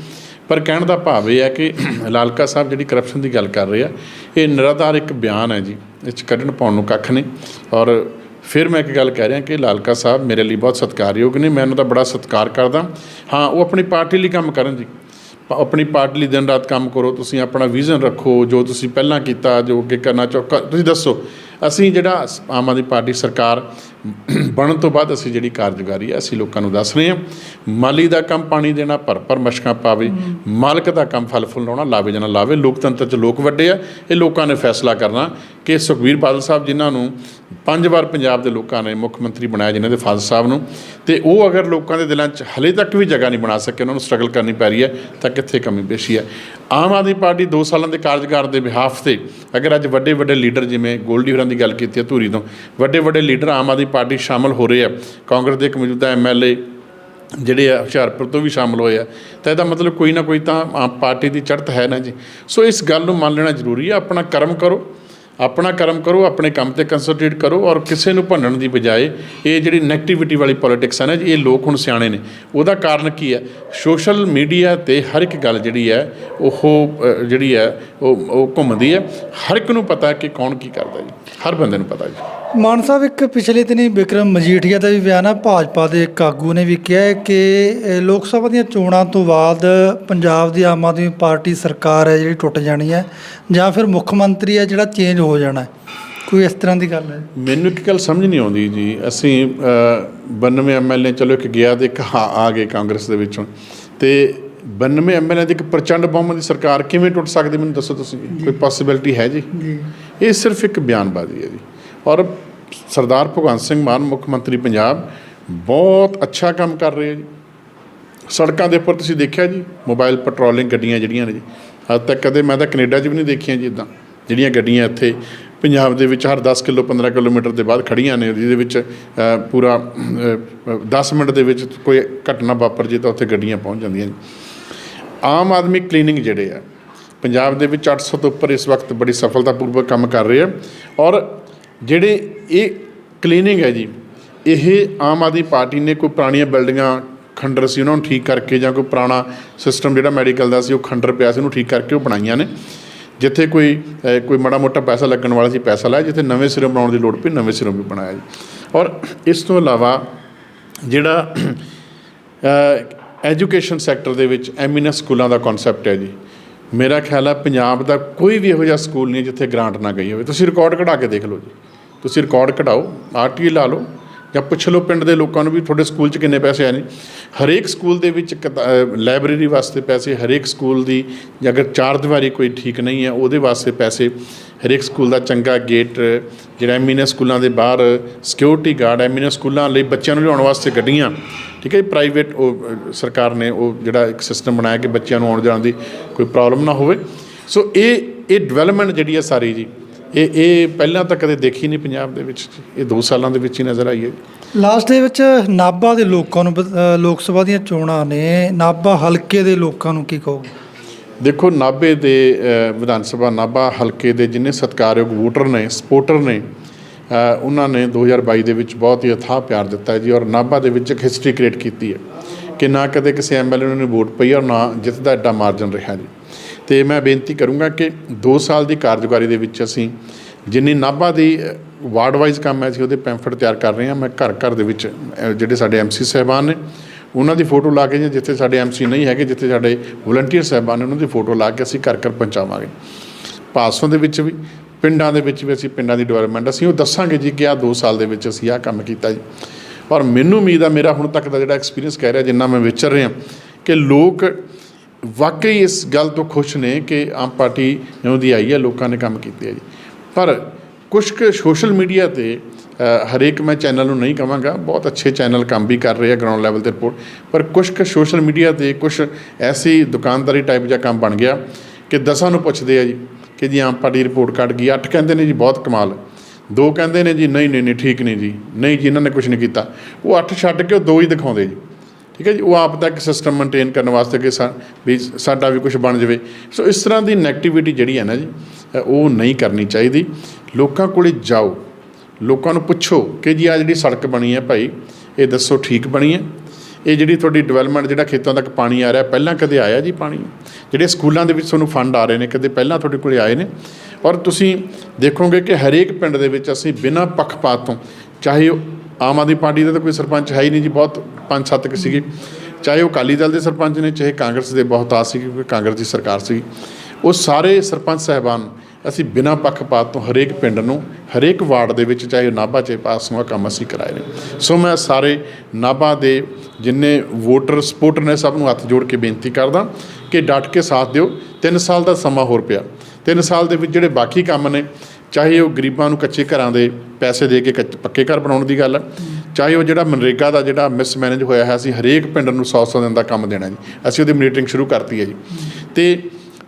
ਪਰ ਕਹਿਣ ਦਾ ਭਾਵ ਇਹ ਹੈ ਕਿ ਲਾਲਕਾ ਸਾਹਿਬ ਜਿਹੜੀ ਕਰਪਸ਼ਨ ਦੀ ਗੱਲ ਕਰ ਰਹੇ ਆ, ਇਹ ਨਿਰਾਧਾਰ ਇੱਕ ਬਿਆਨ ਹੈ ਜੀ, ਇਹ 'ਚ ਕੱਢਣ ਪਾਉਣ ਨੂੰ ਕੱਖ ਨਹੀਂ। ਔਰ ਫਿਰ ਮੈਂ ਇੱਕ ਗੱਲ ਕਹਿ ਰਿਹਾ ਕਿ ਲਾਲਕਾ ਸਾਹਿਬ ਮੇਰੇ ਲਈ ਬਹੁਤ ਸਤਿਕਾਰਯੋਗ ਨੇ, ਮੈਂ ਉਹਨਾਂ ਦਾ ਬੜਾ ਸਤਿਕਾਰ ਕਰਦਾ। ਹਾਂ, ਉਹ ਆਪਣੀ ਪਾਰਟੀ ਲਈ ਕੰਮ ਕਰਨ ਜੀ। ਆਪਣੀ ਪਾਰਟੀ ਲਈ ਦਿਨ ਰਾਤ ਕੰਮ ਕਰੋ, ਤੁਸੀਂ ਆਪਣਾ ਵਿਜ਼ਨ ਰੱਖੋ, ਜੋ ਤੁਸੀਂ ਪਹਿਲਾਂ ਕੀਤਾ, ਜੋ ਅੱਗੇ ਕਰਨਾ ਚਾਹੋ, ਕ- ਤੁਸੀਂ ਦੱਸੋ। ਅਸੀਂ ਜਿਹੜਾ ਸ- ਆਮ ਆਦਮੀ ਪਾਰਟੀ ਸਰਕਾਰ ਬਣਨ ਤੋਂ ਬਾਅਦ ਅਸੀਂ ਜਿਹੜੀ ਕਾਰਜਕਾਰੀ ਹੈ, ਅਸੀਂ ਲੋਕਾਂ ਨੂੰ ਦੱਸ ਰਹੇ ਹਾਂ, ਮਾਲੀ ਦਾ ਕੰਮ ਪਾਣੀ ਦੇਣਾ ਭਰ ਭਰ ਮਸ਼ਕਾਂ ਪਾਵੇ, ਮਾਲਕ ਦਾ ਕੰਮ ਫਲ ਫੁੱਲ ਲਾਉਣਾ, ਲਾਵੇ ਜਨਾ ਲਾਵੇ, ਲੋਕਤੰਤਰ 'ਚ ਲੋਕ ਵੱਡੇ ਆ, ਇਹ ਲੋਕਾਂ ਨੇ ਫੈਸਲਾ ਕਰਨਾ ਕਿ ਸੁਖਬੀਰ ਬਾਦਲ ਸਾਹਿਬ ਜਿਨ੍ਹਾਂ ਨੂੰ ਪੰਜ ਵਾਰ ਪੰਜਾਬ ਦੇ ਲੋਕਾਂ ਨੇ ਮੁੱਖ ਮੰਤਰੀ ਬਣਾਇਆ ਜਿਨ੍ਹਾਂ ਦੇ ਫਾਦਰ ਸਾਹਿਬ ਨੂੰ। ਤੇ ਉਹ ਅਗਰ ਲੋਕਾਂ ਦੇ ਦਿਲਾਂ 'ਚ ਹਲੇ ਤੱਕ ਵੀ ਜਗ੍ਹਾ ਨਹੀਂ ਬਣਾ ਸਕੇ, ਉਹਨਾਂ ਨੂੰ ਸਟਰਗਲ ਕਰਨੀ ਪੈ ਰਹੀ ਹੈ, ਤਾਂ ਕਿੱਥੇ ਕਮੀ ਪੇਸ਼ੀ ਹੈ? ਆਮ ਆਦਮੀ ਪਾਰਟੀ 2 ਸਾਲਾਂ ਦੇ ਕਾਰਜਕਾਰ ਦੇ ਬਿਹਾਫ ਤੇ ਅਗਰ ਅੱਜ ਵੱਡੇ ਵੱਡੇ ਲੀਡਰ ਜਿਵੇਂ ਗੋਲਡੀ ਹੋਰਾਂ ਦੀ ਗੱਲ ਕੀਤੀ ਹੈ ਧੂਰੀ ਤੋਂ ਵੱਡੇ ਵੱਡੇ ਲੀਡਰ ਆਮ ਆਦਮੀ ਪਾਰਟੀ ਸ਼ਾਮਲ ਹੋ ਰਹੇ ਆ। ਕਾਂਗਰਸ ਦੇ ਇੱਕ ਮੌਜੂਦਾ ਐਮਐਲਏ ਜਿਹੜੇ ਆ ਹੁਸ਼ਿਆਰਪੁਰ ਤੋਂ ਵੀ ਸ਼ਾਮਲ ਹੋਏ ਆ। ਤਾਂ ਇਹਦਾ ਮਤਲਬ ਕੋਈ ਨਾ ਕੋਈ ਤਾਂ ਆਮ ਪਾਰਟੀ ਦੀ ਚੜ੍ਹਤ ਹੈ ਨਾ ਜੀ। ਸੋ ਇਸ ਗੱਲ ਨੂੰ ਮੰਨ ਲੈਣਾ ਜ਼ਰੂਰੀ ਹੈ, ਆਪਣਾ ਕਰਮ ਕਰੋ। ਆਪਣਾ ਕਰਮ ਕਰੋ, ਆਪਣੇ ਕੰਮ ਤੇ ਕੰਸੰਟਰੇਟ ਕਰੋ ਔਰ ਕਿਸੇ ਨੂੰ ਭੰਡਣ ਦੀ ਬਜਾਏ ਇਹ ਜਿਹੜੀ ਨੈਗੇਟਿਵਿਟੀ ਵਾਲੀ ਪੋਲਿਟਿਕਸ ਹੈ ਨਾ ਜੀ, ਇਹ ਲੋਕ ਹੁਣ ਸਿਆਣੇ ਨੇ। ਉਹਦਾ ਕਾਰਨ ਕੀ ਹੈ? ਸੋਸ਼ਲ ਮੀਡੀਆ ਤੇ ਹਰ ਇੱਕ ਗੱਲ ਜਿਹੜੀ ਹੈ, ਉਹ ਜਿਹੜੀ ਹੈ, ਉਹ ਉਹ ਘੁੰਮਦੀ ਹੈ। ਹਰ ਇੱਕ ਨੂੰ ਪਤਾ ਕਿ ਕੌਣ ਕੀ ਕਰਦਾ ਜੀ। ਹਰ ਬੰਦੇ ਨੂੰ ਪਤਾ ਜੀ। ਮਾਨ ਸਾਹਿਬ, ਇੱਕ ਪਿਛਲੇ ਦਿਨੀ ਵਿਕਰਮ ਮਜੀਠੀਆ ਦਾ ਵੀ ਬਿਆਨ ਹੈ ਭਾਜਪਾ ਦੇ ਇੱਕ ਆਗੂ ਨੇ ਵੀ ਕਿਹਾ ਹੈ ਕਿ ਲੋਕ ਸਭਾ ਦੀਆਂ ਚੋਣਾਂ ਤੋਂ ਬਾਅਦ ਪੰਜਾਬ ਦੀ ਆਮ ਆਦਮੀ ਪਾਰਟੀ ਸਰਕਾਰ ਹੈ ਜਿਹੜੀ ਟੁੱਟ ਜਾਣੀ ਹੈ ਜਾਂ ਫਿਰ ਮੁੱਖ ਮੰਤਰੀ ਹੈ ਜਿਹੜਾ ਚੇਂਜ ਹੋ ਜਾਣਾ ਹੈ। ਕੋਈ ਇਸ ਤਰ੍ਹਾਂ ਦੀ ਗੱਲ ਹੈ? ਮੈਨੂੰ ਇੱਕ ਗੱਲ ਸਮਝ ਨਹੀਂ ਆਉਂਦੀ ਜੀ। ਅਸੀਂ ਅ, 92 ਐਮਐਲਏ ਚਲੋ ਇੱਕ ਗਿਆ ਤੇ ਇੱਕ ਆ ਗਏ ਕਾਂਗਰਸ ਦੇ ਵਿੱਚੋਂ। ਤੇ 92 ਐਮਐਲਏ ਦੀ ਇੱਕ ਪ੍ਰਚੰਡ ਬਹੁਮਤ ਦੀ ਸਰਕਾਰ ਕਿਵੇਂ ਟੁੱਟ ਸਕਦੀ ਮੈਨੂੰ ਦੱਸੋ ਤੁਸੀਂ? ਕੋਈ ਪੋਸਿਬਿਲਿਟੀ ਹੈ ਜੀ? ਜੀ। ਇਹ ਸਿਰਫ ਇੱਕ ਬਿਆਨਬਾਜ਼ੀ ਹੈ ਜੀ। ਔਰ ਸਰਦਾਰ ਭਗਵੰਤ ਸਿੰਘ ਮਾਨ ਮੁੱਖ ਮੰਤਰੀ ਪੰਜਾਬ ਬਹੁਤ ਅੱਛਾ ਕੰਮ ਕਰ ਰਹੇ ਆ ਜੀ। ਸੜਕਾਂ ਦੇ ਉੱਪਰ ਤੁਸੀਂ ਦੇਖਿਆ ਜੀ ਮੋਬਾਈਲ ਪੈਟਰੋਲਿੰਗ ਗੱਡੀਆਂ ਜਿਹੜੀਆਂ ਨੇ ਜੀ। ਅੱਜ ਤੱਕ ਕਦੇ ਮੈਂ ਤਾਂ ਕੈਨੇਡਾ 'ਚ ਵੀ ਨਹੀਂ ਦੇਖੀਆਂ ਜੀ ਇਦਾਂ। ਜਿਹੜੀਆਂ ਗੱਡੀਆਂ ਇੱਥੇ ਪੰਜਾਬ ਦੇ ਵਿੱਚ ਹਰ 10 ਕਿਲੋ 15 ਕਿਲੋਮੀਟਰ ਦੇ ਬਾਅਦ ਖੜੀਆਂ ਨੇ ਜਿਹਦੇ ਵਿੱਚ ਪੂਰਾ ਅ, 10 ਮਿੰਟ ਦੇ ਵਿੱਚ ਕੋਈ ਘਟਨਾ ਵਾਪਰ ਜੇ ਤਾਂ ਉੱਥੇ ਗੱਡੀਆਂ ਪਹੁੰਚ ਜਾਂਦੀਆਂ ਆਮ ਆਦਮੀ ਕਲੀਨਿੰਗ ਜਿਹੜੇ ਆ ਪੰਜਾਬ ਦੇ ਵਿੱਚ 800 ਤੋਂ ਉੱਪਰ ਇਸ ਵਕਤ ਬੜੀ ਸਫਲਤਾਪੂਰਵਕ ਕੰਮ ਕਰ ਰਹੇ ਆ। ਔਰ ਜਿਹੜੇ ਇਹ ਕਲੀਨਿੰਗ ਹੈ ਜੀ ਇਹ ਆਮ ਆਦਮੀ ਪਾਰਟੀ ਨੇ ਕੋਈ ਪੁਰਾਣੀਆਂ ਬਿਲਡਿੰਗਾਂ ਖੰਡਰ ਸੀ ਉਹਨਾਂ ਨੂੰ ਠੀਕ ਕਰਕੇ ਜਾਂ ਕੋਈ ਪੁਰਾਣਾ ਸਿਸਟਮ ਜਿਹੜਾ ਮੈਡੀਕਲ ਦਾ ਸੀ ਉਹ ਖੰਡਰ ਪਿਆ ਸੀ ਉਹਨੂੰ ਠੀਕ ਕਰਕੇ ਉਹ ਬਣਾਈਆਂ ਨੇ। ਜਿੱਥੇ ਕੋਈ ਅ, ਕੋਈ ਮਾੜਾ ਮੋਟਾ ਪੈਸਾ ਲੱਗਣ ਵਾਲਾ ਸੀ ਪੈਸਾ ਲਾਇਆ ਜਿੱਥੇ ਨਵੇਂ ਸਿਰੋਂ ਬਣਾਉਣ ਦੀ ਲੋੜ ਪਈ ਨਵੇਂ ਸਿਰੋਂ ਵੀ ਬਣਾਇਆ ਜੀ। ਔਰ ਇਸ ਤੋਂ ਇਲਾਵਾ ਜਿਹੜਾ ਐਜੂਕੇਸ਼ਨ ਸੈਕਟਰ ਦੇ ਵਿੱਚ ਐਮੀਨਸ ਸਕੂਲਾਂ ਦਾ ਕਨਸੈਪਟ ਹੈ ਜੀ। ਮੇਰਾ ਖਿਆਲ ਹੈ ਪੰਜਾਬ ਦਾ ਕੋਈ ਵੀ ਇਹੋ ਜਿਹਾ ਸਕੂਲ ਨਹੀਂ ਜਿੱਥੇ ਗ੍ਰਾਂਟ ਨਾ ਗਈ ਹੋਵੇ। ਤੁਸੀਂ ਰਿਕਾਰਡ ਕਢਾ ਕੇ ਦੇਖ ਲਓ ਜੀ। ਤੁਸੀਂ ਰਿਕਾਰਡ ਕਢਾਓ ਆਰਟੀਏ ਲਾ ਲਓ ਜਾਂ ਪੁੱਛ ਲਓ ਪਿੰਡ ਦੇ ਲੋਕਾਂ ਨੂੰ ਵੀ ਤੁਹਾਡੇ ਸਕੂਲ 'ਚ ਕਿੰਨੇ ਪੈਸੇ ਆਏ ਨੇ? ਹਰੇਕ ਸਕੂਲ ਦੇ ਵਿੱਚ ਕਿਤਾ- ਲਾਇਬ੍ਰੇਰੀ ਵਾਸਤੇ ਪੈਸੇ, ਹਰੇਕ ਸਕੂਲ ਦੀ ਜਾਂ ਅਗਰ ਚਾਰ ਦੀਵਾਰੀ ਕੋਈ ਠੀਕ ਨਹੀਂ ਹੈ, ਉਹਦੇ ਵਾਸਤੇ ਪੈਸੇ। ਹਰੇਕ ਸਕੂਲ ਦਾ ਚੰਗਾ ਗੇਟ, ਜਿਹੜਾ ਐਮੀਨਸ ਸਕੂਲਾਂ ਦੇ ਬਾਹਰ ਸਿਕਿਉਰਿਟੀ ਗਾਰਡ ਐਮੀਨਸ ਸਕੂਲਾਂ ਲਈ ਬੱਚਿਆਂ ਨੂੰ ਲਿਆਉਣ ਵਾਸਤੇ ਗੱਡੀਆਂ। ਠੀਕ ਹੈ ਪ੍ਰਾਈਵੇਟ ਉਹ ਸਰਕਾਰ ਨੇ ਉਹ ਜਿਹੜਾ ਇੱਕ ਸਿਸਟਮ ਬਣਾਇਆ ਕਿ ਬੱਚਿਆਂ ਨੂੰ ਆਉਣ ਜਾਣ ਦੀ ਕੋਈ ਪ੍ਰੋਬਲਮ ਨਾ ਹੋਵੇ। ਸੋ ਇਹ ਇਹ ਡਿਵੈਲਪਮੈਂਟ ਜਿਹੜੀ ਹੈ ਸਾਰੀ ਜੀ ਇਹ ਇਹ ਪਹਿਲਾਂ ਤਾਂ ਕਦੇ ਦੇਖੀ ਨਹੀਂ ਪੰਜਾਬ ਦੇ ਵਿੱਚ ਇਹ 2 ਸਾਲਾਂ ਦੇ ਵਿੱਚ ਹੀ ਨਜ਼ਰ ਆਈ ਹੈ। ਲਾਸਟ ਦੇ ਵਿੱਚ ਨਾਭਾ ਦੇ ਲੋਕਾਂ ਨੂੰ ਲੋਕ ਸਭਾ ਦੀਆਂ ਚੋਣਾਂ ਨੇ। ਨਾਭਾ ਹਲਕੇ ਦੇ ਲੋਕਾਂ ਨੂੰ ਕੀ ਕਹੋਗੇ? ਦੇਖੋ ਨਾਭੇ ਦੇ ਵਿਧਾਨ ਸਭਾ ਨਾਭਾ ਹਲਕੇ ਦੇ ਜਿੰਨੇ ਸਤਿਕਾਰਯੋਗ ਵੋਟਰ ਨੇ ਸਪੋਰਟਰ ਨੇ ਉਹਨਾਂ ਨੇ 2022 ਦੇ ਵਿੱਚ ਬਹੁਤ ਹੀ ਅਥਾਹ ਪਿਆਰ ਦਿੱਤਾ ਹੈ ਜੀ ਔਰ ਨਾਭਾ ਦੇ ਵਿੱਚ ਇੱਕ ਹਿਸਟਰੀ ਕ੍ਰੀਏਟ ਕੀਤੀ ਹੈ ਕਿ ਨਾ ਕਦੇ ਕਿਸੇ ਐਮਐਲਏ ਨੂੰ ਵੋਟ ਪਈ ਔਰ ਨਾ ਜਿੱਤ ਦਾ ਐਡਾ ਮਾਰਜਨ ਰਿਹਾ ਜੀ। ਤੇ ਮੈਂ ਬੇਨਤੀ ਕਰੂੰਗਾ ਕਿ 2 ਸਾਲ ਦੀ ਕਾਰਜਕਾਰੀ ਦੇ ਵਿੱਚ ਅਸੀਂ ਜਿੰਨੀ ਨਾਭਾ ਦੀ ਵਾਰਡ ਵਾਈਜ਼ ਕੰਮ ਹੈ, ਅਸੀਂ ਉਹਦੇ ਪੈਂਫਲਟ ਤਿਆਰ ਕਰ ਰਹੇ ਹਾਂ। ਮੈਂ ਘਰ ਘਰ ਦੇ ਵਿੱਚ ਜਿਹੜੇ ਸਾਡੇ ਐਮਸੀ ਸਾਹਿਬਾਨ ਨੇ, ਉਹਨਾਂ ਦੀ ਫੋਟੋ ਲਾ ਕੇ ਜਿੱਥੇ ਸਾਡੇ ਐਮਸੀ ਨਹੀਂ ਹੈਗੇ, ਜਿੱਥੇ ਸਾਡੇ ਵਲੰਟੀਅਰ ਸਾਹਿਬਾਨ ਨੇ, ਉਹਨਾਂ ਦੀ ਫੋਟੋ ਲਾ ਕੇ ਅਸੀਂ ਘਰ ਘਰ ਪਹੁੰਚਾਵਾਂਗੇ। ਪਾਸੋਂ ਦੇ ਵਿੱਚ ਵੀ, ਪਿੰਡਾਂ ਦੇ ਵਿੱਚ ਵੀ ਅਸੀਂ ਪਿੰਡਾਂ ਦੀ ਡਿਵੈਲਪਮੈਂਟ ਅਸੀਂ ਉਹ ਦੱਸਾਂਗੇ ਜੀ ਕਿ ਆਹ 2 ਸਾਲ ਦੇ ਵਿੱਚ ਅਸੀਂ ਆਹ ਕੰਮ ਕੀਤਾ ਜੀ। ਔਰ ਮੈਨੂੰ ਉਮੀਦ ਆ, ਮੇਰਾ ਹੁਣ ਤੱਕ ਦਾ ਜਿਹੜਾ ਐਕਸਪੀਰੀਅੰਸ ਕਹਿ ਰਿਹਾ, ਜਿੰਨਾ ਮੈਂ ਵਿਚਰ ਰਿਹਾ, ਕਿ ਲੋਕ ਵਾਕਈ ਇਸ ਗੱਲ ਤੋਂ ਖੁਸ਼ ਨੇ ਕਿ ਆਮ ਪਾਰਟੀ ਜਦੋਂ ਦੀ ਆਈ ਹੈ, ਲੋਕਾਂ ਨੇ ਕੰਮ ਕੀਤੇ ਆ ਜੀ। ਪਰ ਕੁਝ ਕੁ ਸੋਸ਼ਲ ਮੀਡੀਆ ਤੇ ਹਰੇਕ ਮੈਂ ਚੈਨਲ ਨੂੰ ਨਹੀਂ ਕਹਾਂਗਾ ਬਹੁਤ ਅੱਛੇ ਚੈਨਲ ਕੰਮ ਵੀ ਕਰ ਰਹੇ ਆ ਗਰਾਊਂਡ ਲੈਵਲ ਤੇ ਰਿਪੋਰਟ ਪਰ ਕੁਝ ਕੁ ਸੋਸ਼ਲ ਮੀਡੀਆ ਤੇ ਕੁਝ ਐਸੀ ਦੁਕਾਨਦਾਰੀ ਟਾਈਪ ਜਿਹਾ ਕੰਮ ਬਣ ਗਿਆ ਕਿ ਦਸਾਂ ਨੂੰ ਪੁੱਛਦੇ ਆ ਜੀ ਕਿ ਜੀ ਆਮ ਪਾਰਟੀ ਰਿਪੋਰਟ ਕੱਢ ਗਈ, ਅੱਠ ਕਹਿੰਦੇ ਨੇ ਜੀ ਬਹੁਤ ਕਮਾਲ, ਦੋ ਕਹਿੰਦੇ ਨੇ ਜੀ ਨਹੀਂ ਨਹੀਂ ਨਹੀਂ, ਠੀਕ ਨਹੀਂ ਜੀ ਨਹੀਂ ਜੀ, ਇਹਨਾਂ ਨੇ ਕੁਝ ਨਹੀਂ ਕੀਤਾ, ਉਹ ਅੱਠ ਛੱਡ ਕੇ ਉਹ ਦੋ ਹੀ ਦਿਖਾਉਂਦੇ ਜੀ। ਠੀਕ ਹੈ ਜੀ, ਉਹ ਆਪ ਦਾ ਇੱਕ ਸਿਸਟਮ ਮੇਨਟੇਨ ਕਰਨ ਵਾਸਤੇ ਕਿ ਸਾ ਵੀ ਸਾਡਾ ਵੀ ਕੁਝ ਬਣ ਜਾਵੇ। ਸੋ ਇਸ ਤਰ੍ਹਾਂ ਦੀ ਨੈਗੇਟਿਵਿਟੀ ਜਿਹੜੀ ਹੈ ਨਾ ਜੀ ਉਹ ਨਹੀਂ ਕਰਨੀ ਚਾਹੀਦੀ। ਲੋਕਾਂ ਕੋਲੇ ਜਾਓ। ਲੋਕਾਂ ਨੂੰ ਪੁੱਛੋ ਕਿ ਜੀ ਆ ਜਿਹੜੀ ਸੜਕ ਬਣੀ ਹੈ ਭਾਈ, ਇਹ ਦੱਸੋ ਠੀਕ ਬਣੀ ਹੈ? ਇਹ ਜਿਹੜੀ ਤੁਹਾਡੀ ਡਿਵੈਲਪਮੈਂਟ ਜਿਹੜਾ ਖੇਤਾਂ ਤੱਕ ਪਾਣੀ ਆ ਰਿਹਾ, ਪਹਿਲਾਂ ਕਦੇ ਆਇਆ ਜੀ ਪਾਣੀ? ਜਿਹੜੇ ਸਕੂਲਾਂ ਦੇ ਵਿੱਚ ਤੁਹਾਨੂੰ ਫੰਡ ਆ ਰਹੇ ਨੇ, ਕਦੇ ਪਹਿਲਾਂ ਤੁਹਾਡੇ ਕੋਲੇ ਆਏ ਨੇ? ਔਰ ਤੁਸੀਂ ਦੇਖੋਗੇ ਕਿ ਹਰੇਕ ਪਿੰਡ ਦੇ ਵਿੱਚ ਅਸੀਂ ਬਿਨਾਂ ਪੱਖਪਾਤ ਤੋਂ, ਚਾਹੇ ਉਹ ਆਮ ਆਦਮੀ ਪਾਰਟੀ ਦਾ ਤਾਂ ਕੋਈ ਸਰਪੰਚ ਹੈ ਹੀ ਨਹੀਂ ਜੀ, ਬਹੁਤ ਪੰਜ ਸੱਤ ਕੁ ਸੀਗੇ। ਚਾਹੇ ਉਹ ਅਕਾਲੀ ਦਲ ਦੇ ਸਰਪੰਚ ਨੇ, ਚਾਹੇ ਕਾਂਗਰਸ ਦੇ ਬਹੁਤ ਸੀ ਕਿਉਂਕਿ ਕਾਂਗਰਸ ਦੀ ਸਰਕਾਰ ਸੀ ਉਹ ਸਾਰੇ ਸਰਪੰਚ ਸਾਹਿਬਾਨ ਅਸੀਂ ਬਿਨਾਂ ਪੱਖਪਾਤ ਤੋਂ ਹਰੇਕ ਪਿੰਡ ਨੂੰ, ਹਰੇਕ ਵਾਰਡ ਦੇ ਵਿੱਚ, ਚਾਹੇ ਉਹ ਨਾਭਾ 'ਚ ਪਾਸੋਂ ਕੰਮ ਅਸੀਂ ਕਰਾਏ ਨੇ। ਸੋ ਮੈਂ ਸਾਰੇ ਨਾਭਾ ਦੇ ਜਿੰਨੇ ਵੋਟਰ ਸਪੋਰਟਰ ਨੇ, ਸਭ ਨੂੰ ਹੱਥ ਜੋੜ ਕੇ ਬੇਨਤੀ ਕਰਦਾ ਕਿ ਡਟ ਕੇ ਸਾਥ ਦਿਓ। 3 ਸਾਲ ਦਾ ਸਮਾਂ ਹੋਰ ਪਿਆ। 3 ਸਾਲ ਦੇ ਵਿੱਚ ਜਿਹੜੇ ਬਾਕੀ ਕੰਮ ਨੇ ਚਾਹੇ ਉਹ ਗਰੀਬਾਂ ਨੂੰ ਕੱਚੇ ਘਰਾਂ ਦੇ ਪੈਸੇ ਦੇ ਕੇ ਕੱਚ- ਪੱਕੇ ਘਰ ਬਣਾਉਣ ਦੀ ਗੱਲ ਹੈ ਚਾਹੇ ਉਹ ਜਿਹੜਾ ਮਨਰੇਗਾ ਦਾ ਜਿਹੜਾ ਮਿਸਮੈਨੇਜ ਹੋਇਆ ਹੈ ਅਸੀਂ ਹਰੇਕ ਪਿੰਡ ਨੂੰ 100-100 ਦਿਨ ਦਾ ਕੰਮ ਦੇਣਾ ਜੀ। ਅਸੀਂ ਉਹਦੀ ਮੀਟਿੰਗ ਸ਼ੁਰੂ ਕਰਤੀ ਹੈ ਜੀ। ਤੇ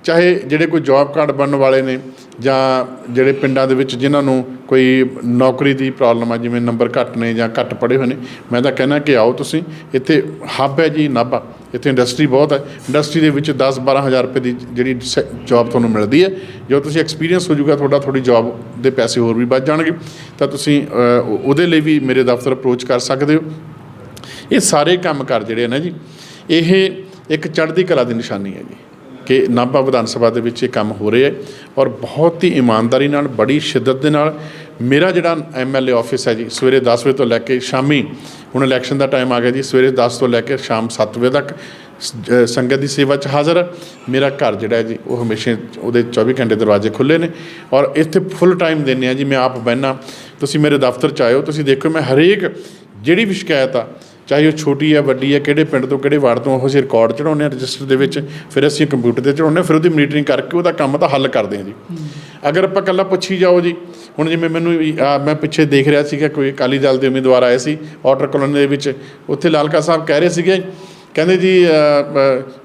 ਚਾਹੇ ਜਿਹੜੇ ਕੋਈ ਜੌਬ ਕਾਰਡ ਬਣਨ ਵਾਲੇ ਨੇ ਜਾਂ ਜਿਹੜੇ ਪਿੰਡਾਂ ਦੇ ਵਿੱਚ ਜਿਨ੍ਹਾਂ ਨੂੰ ਕੋਈ ਨੌਕਰੀ ਦੀ ਪ੍ਰੋਬਲਮ ਆ, ਜਿਵੇਂ ਨੰਬਰ ਘੱਟ ਨੇ ਜਾਂ ਘੱਟ ਪੜ੍ਹੇ ਹੋਏ ਨੇ, ਮੈਂ ਤਾਂ ਕਹਿੰਦਾ ਕਿ ਆਓ ਤੁਸੀਂ, ਇੱਥੇ ਹੱਬ ਹੈ ਜੀ, ਨਾਭਾ। ਇੱਥੇ ਇੰਡਸਟਰੀ ਬਹੁਤ ਹੈ। ਇੰਡਸਟਰੀ ਦੇ ਵਿੱਚ 10 12000 ਰੁਪਏ ਦੀ ਜਿਹੜੀ ਜੌਬ ਤੁਹਾਨੂੰ ਮਿਲਦੀ ਹੈ। ਜੋ ਤੁਸੀਂ ਐਕਸਪੀਰੀਅੰਸ ਹੋ ਜਾਊਗਾ, ਤੁਹਾਡਾ ਤੁਹਾਡੀ ਜੌਬ ਦੇ ਪੈਸੇ ਹੋਰ ਵੀ ਵੱਧ ਜਾਣਗੇ। ਤਾਂ ਤੁਸੀਂ ਉਹਦੇ ਲਈ ਵੀ ਮੇਰੇ ਦਫ਼ਤਰ ਅਪਰੋਚ ਕਰ ਸਕਦੇ ਹੋ। ਇਹ ਸਾਰੇ ਕੰਮ ਕਰ ਜਿਹੜੇ ਆ ਨਾ ਜੀ, ਇਹ ਇੱਕ ਚੜ੍ਹਦੀ ਕਲਾ ਦੀ ਨਿਸ਼ਾਨੀ ਹੈ ਜੀ। ਕਿ ਨਾਭਾ ਵਿਧਾਨ ਸਭਾ ਦੇ ਵਿੱਚ ਇਹ ਕੰਮ ਹੋ ਰਿਹਾ ਹੈ ਔਰ ਬਹੁਤ ਹੀ ਇਮਾਨਦਾਰੀ ਨਾਲ, ਬੜੀ ਸ਼ਿੱਦਤ ਦੇ ਨਾਲ ਮੇਰਾ ਜਿਹੜਾ ਐਮਐਲਏ ਆਫਿਸ ਹੈ ਜੀ ਸਵੇਰੇ 10 ਵਜੇ ਤੋਂ ਲੈ ਕੇ ਸ਼ਾਮੀ ਹੁਣ ਇਲੈਕਸ਼ਨ ਦਾ ਟਾਈਮ ਆ ਗਿਆ ਜੀ ਸਵੇਰੇ 10 ਤੋਂ ਲੈ ਕੇ ਸ਼ਾਮ 7 ਵਜੇ ਤੱਕ ਸੰਗਤ ਦੀ ਸੇਵਾ 'ਚ ਹਾਜ਼ਰ। ਮੇਰਾ ਘਰ ਜਿਹੜਾ ਜੀ ਉਹ ਹਮੇਸ਼ਾ ਉਹਦੇ 24 ਘੰਟੇ ਦਰਵਾਜ਼ੇ ਖੁੱਲੇ ਨੇ ਔਰ ਇੱਥੇ ਫੁੱਲ ਟਾਈਮ ਦਿੰਦੇ ਆ ਜੀ ਮੈਂ ਆਪ ਬਹਿਨਾ। ਤੁਸੀਂ ਮੇਰੇ ਦਫ਼ਤਰ 'ਚ ਆਇਓ ਤੁਸੀਂ ਦੇਖੋ ਮੈਂ ਹਰੇਕ ਜਿਹੜੀ ਵੀ ਸ਼ਿਕਾਇਤ ਆ ਚਾਹੇ ਉਹ ਛੋਟੀ ਹੈ ਵੱਡੀ ਹੈ ਕਿਹੜੇ ਪਿੰਡ ਤੋਂ ਕਿਹੜੇ ਵਾਰਡ ਤੋਂ ਉਹ ਅਸੀਂ ਰਿਕਾਰਡ ਚੜਾਉਂਦੇ ਹਾਂ ਰਜਿਸਟਰ ਦੇ ਵਿੱਚ ਫਿਰ ਅਸੀਂ ਕੰਪਿਊਟਰ ਤੇ ਚੜਾਉਂਦੇ ਫਿਰ ਉਹਦੀ ਮੀਟਿੰਗ ਕਰਕੇ ਉਹਦਾ ਕੰਮ ਤਾਂ ਹੱਲ ਕਰਦੇ ਹਾਂ ਜੀ। ਅਗਰ ਆਪਾਂ ਇਕੱਲਾ ਪੁੱਛੀ ਜਾਓ ਜੀ ਹੁਣ ਜਿਵੇਂ ਮੈਨੂੰ ਮੈਂ ਪਿੱਛੇ ਦੇਖ ਰਿਹਾ ਸੀਗਾ, ਕੋਈ ਅਕਾਲੀ ਦਲ ਦੇ ਉਮੀਦਵਾਰ ਆਏ ਸੀ ਆਰਡਰ ਕਲੋਨੀ ਦੇ ਵਿੱਚ। ਉੱਥੇ ਲਾਲਕਾ ਸਾਹਿਬ ਕਹਿ ਰਹੇ ਸੀਗੇ, ਕਹਿੰਦੇ ਜੀ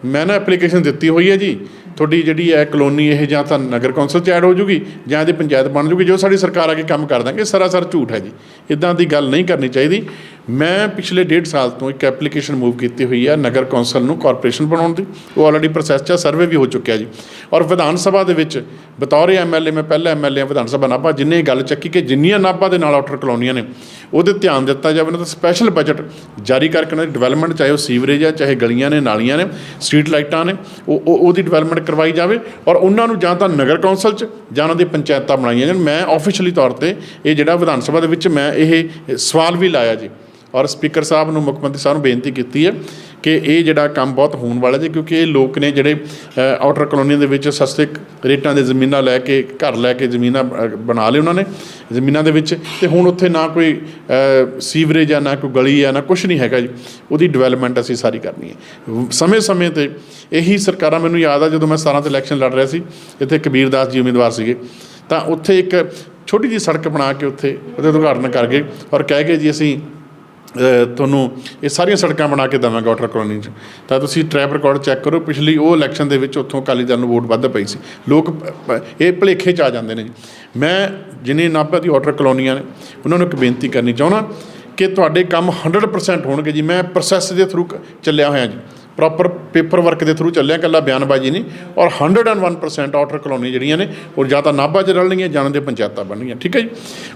ਮੈਂ ਨਾ ਐਪਲੀਕੇਸ਼ਨ ਦਿੱਤੀ ਹੋਈ ਹੈ ਜੀ ਤੁਹਾਡੀ ਜਿਹੜੀ ਹੈ ਕਲੋਨੀ, ਇਹ ਜਾਂ ਤਾਂ ਨਗਰ ਕੌਂਸਲ ਚ ਐਡ ਹੋ ਜੂਗੀ ਜਾਂ ਇਹਦੀ ਪੰਚਾਇਤ ਬਣ ਜੂਗੀ, ਜੋ ਸਾਡੀ ਸਰਕਾਰ ਆ ਕੇ ਕੰਮ ਕਰ ਦਾਂਗੇ, ਸਰਾਸਰ ਝੂਠ ਹੈ ਜੀ। ਇਦਾਂ ਦੀ ਗੱਲ ਨਹੀਂ ਕਰਨੀ ਚਾਹੀਦੀ। ਮੈਂ ਪਿਛਲੇ ਡੇਢ ਸਾਲ ਤੋਂ ਇੱਕ ਐਪਲੀਕੇਸ਼ਨ ਮੂਵ ਕੀਤੀ ਹੋਈ ਹੈ ਨਗਰ ਕੌਂਸਲ ਨੂੰ ਕਾਰਪੋਰੇਸ਼ਨ ਬਣਾਉਣ ਦੀ। ਉਹ ਆਲਰੇਡੀ ਪ੍ਰੋਸੈਸ 'ਚ ਸਰਵੇ ਵੀ ਹੋ ਚੁੱਕਿਆ ਜੀ। ਔਰ ਵਿਧਾਨ ਸਭਾ ਦੇ ਵਿੱਚ ਬਤੌਰ ਐਮਐਲਏ ਮੈਂ ਪਹਿਲਾ ਐਮਐਲਏ ਵਿਧਾਨ ਸਭਾ ਨਾਭਾ, ਜਿੰਨੇ ਇਹ ਗੱਲ ਚੱਕੀ ਕਿ ਜਿੰਨੀਆਂ ਨਾਭਾ ਦੇ ਨਾਲ ਆਊਟਰ ਕਲੋਨੀਆਂ ਨੇ, ਉਹਦੇ ਧਿਆਨ ਦਿੱਤਾ ਜਾਵੇ, ਉਹਨਾਂ ਦਾ ਸਪੈਸ਼ਲ ਬਜਟ ਜਾਰੀ ਕਰਕੇ ਉਹਨਾਂ ਦੀ ਡਿਵੈਲਪਮੈਂਟ ਚਾਹੇ ਉਹ ਸੀਵਰੇਜ ਹੈ ਚਾਹੇ ਗਲੀਆਂ ਨੇ, ਨਾਲੀਆਂ ਨੇ ਸਟਰੀਟ ਲਾਈਟਾਂ ਨੇ, ਉਹ- ਉਹਦੀ ਡਿਵੈਲਪਮੈਂਟ ਕਰਵਾਈ ਜਾਵੇ ਔਰ ਉਹਨਾਂ ਨੂੰ ਜਾਂ ਤਾਂ ਨਗਰ ਕੌਂਸਲ 'ਚ ਜਾਂ ਉਹਨਾਂ ਦੀ ਪੰਚਾਇਤਾਂ ਬਣਾਈਆਂ ਜਾਣ। ਮੈਂ ਆਫੀਸ਼ੀਅਲੀ ਤੌਰ ਤੇ ਇਹ ਜਿਹੜਾ ਵਿਧਾਨ ਸਭਾ ਦੇ ਵਿੱਚ ਮੈਂ ਇਹ ਸਵਾਲ ਵੀ ਲਾਇਆ ਜੀ। ਔਰ ਸਪੀਕਰ ਸਾਹਿਬ ਨੂੰ ਮੁੱਖ ਮੰਤਰੀ ਸਾਹਿਬ ਨੂੰ ਬੇਨਤੀ ਕੀਤੀ ਹੈ ਕਿ ਇਹ ਜਿਹੜਾ ਕੰਮ ਬਹੁਤ ਹੋਣ ਵਾਲਾ ਜੀ, ਕਿਉਂਕਿ ਇਹ ਲੋਕ ਨੇ ਜਿਹੜੇ ਆਊਟਰ ਕਲੋਨੀਆਂ ਦੇ ਵਿੱਚ ਸਸਤੇ ਰੇਟਾਂ ਦੇ ਜ਼ਮੀਨਾਂ ਲੈ ਕੇ, ਘਰ ਲੈ ਕੇ ਜ਼ਮੀਨਾਂ ਬਣਾ ਲਏ ਉਹਨਾਂ ਨੇ, ਜ਼ਮੀਨਾਂ ਦੇ ਵਿੱਚ। ਤੇ ਹੁਣ ਉੱਥੇ ਨਾ ਕੋਈ ਸੀਵਰੇਜ ਆ, ਨਾ ਕੋਈ ਗਲੀ ਆ, ਨਾ ਕੁਝ ਨਹੀਂ ਹੈਗਾ ਜੀ। ਉਹਦੀ ਡਿਵੈਲਪਮੈਂਟ ਅਸੀਂ ਸਾਰੀ ਕਰਨੀ ਹੈ। ਸਮੇਂ-ਸਮੇਂ ਤੇ ਇਹੀ ਸਰਕਾਰਾਂ, ਮੈਨੂੰ ਯਾਦ ਆ ਜਦੋਂ ਮੈਂ 17 ਤੇ ਇਲੈਕਸ਼ਨ ਲੜ ਰਿਹਾ ਸੀ, ਇੱਥੇ ਕਬੀਰ ਦਾਸ ਜੀ ਉਮੀਦਵਾਰ ਸੀਗੇ। ਤਾਂ ਉੱਥੇ ਇੱਕ ਛੋਟੀ ਜਿਹੀ ਸੜਕ ਬਣਾ ਕੇ ਉੱਥੇ ਉਹਦੇ ਉਦਘਾਟਨ ਕਰ ਗਏ ਔਰ ਕਹਿ ਗਏ ਜੀ, ਅਸੀਂ ਤੁਹਾਨੂੰ ਇਹ ਸਾਰੀਆਂ ਸੜਕਾਂ ਬਣਾ ਕੇ ਦੇਵਾਂਗੇ ਵਾਟਰ ਕਲੋਨੀ 'ਚ। ਤਾਂ ਤੁਸੀਂ ਟਰੈਪ ਰਿਕਾਰਡ ਚੈੱਕ ਕਰੋ, ਪਿਛਲੀ ਉਹ ਇਲੈਕਸ਼ਨ ਦੇ ਵਿੱਚ ਉੱਥੋਂ ਅਕਾਲੀ ਦਲ ਨੂੰ ਵੋਟ ਵੱਧ ਪਈ ਸੀ। ਲੋਕ ਪ- ਇਹ ਭਲੇਖੇ 'ਚ ਆ ਜਾਂਦੇ ਨੇ ਜੀ। ਮੈਂ ਜਿਨੇ ਨਾਭਾ ਦੀ ਵਾਟਰ ਕਲੋਨੀਆਂ ਨੇ ਉਹਨਾਂ ਨੂੰ ਇੱਕ ਬੇਨਤੀ ਕਰਨੀ ਚਾਹੁੰਦਾ ਕਿ ਤੁਹਾਡੇ ਕੰਮ 100% ਹੋਣਗੇ ਜੀ। ਮੈਂ ਪ੍ਰੋਸੈਸ ਦੇ ਥਰੂ ਚੱਲਿਆ ਹੋਇਆ ਜੀ। ਪ੍ਰੋਪਰ ਪੇਪਰ ਵਰਕ ਦੇ ਥਰੂ ਚੱਲਿਆ ਇਕੱਲਾ ਬਿਆਨਬਾਜ਼ੀ ਨਹੀਂ ਔਰ 101% ਆਊਟਰ ਕਲੋਨੀ ਜਿਹੜੀਆਂ ਨੇ ਉਹ ਜਾਂ ਤਾਂ ਨਾਭਾ 'ਚ ਰਲਣਗੀਆਂ ਜਾਂ ਉਹਨਾਂ ਦੇ ਪੰਚਾਇਤਾਂ ਬਣਨਗੀਆਂ ਠੀਕ ਹੈ ਜੀ?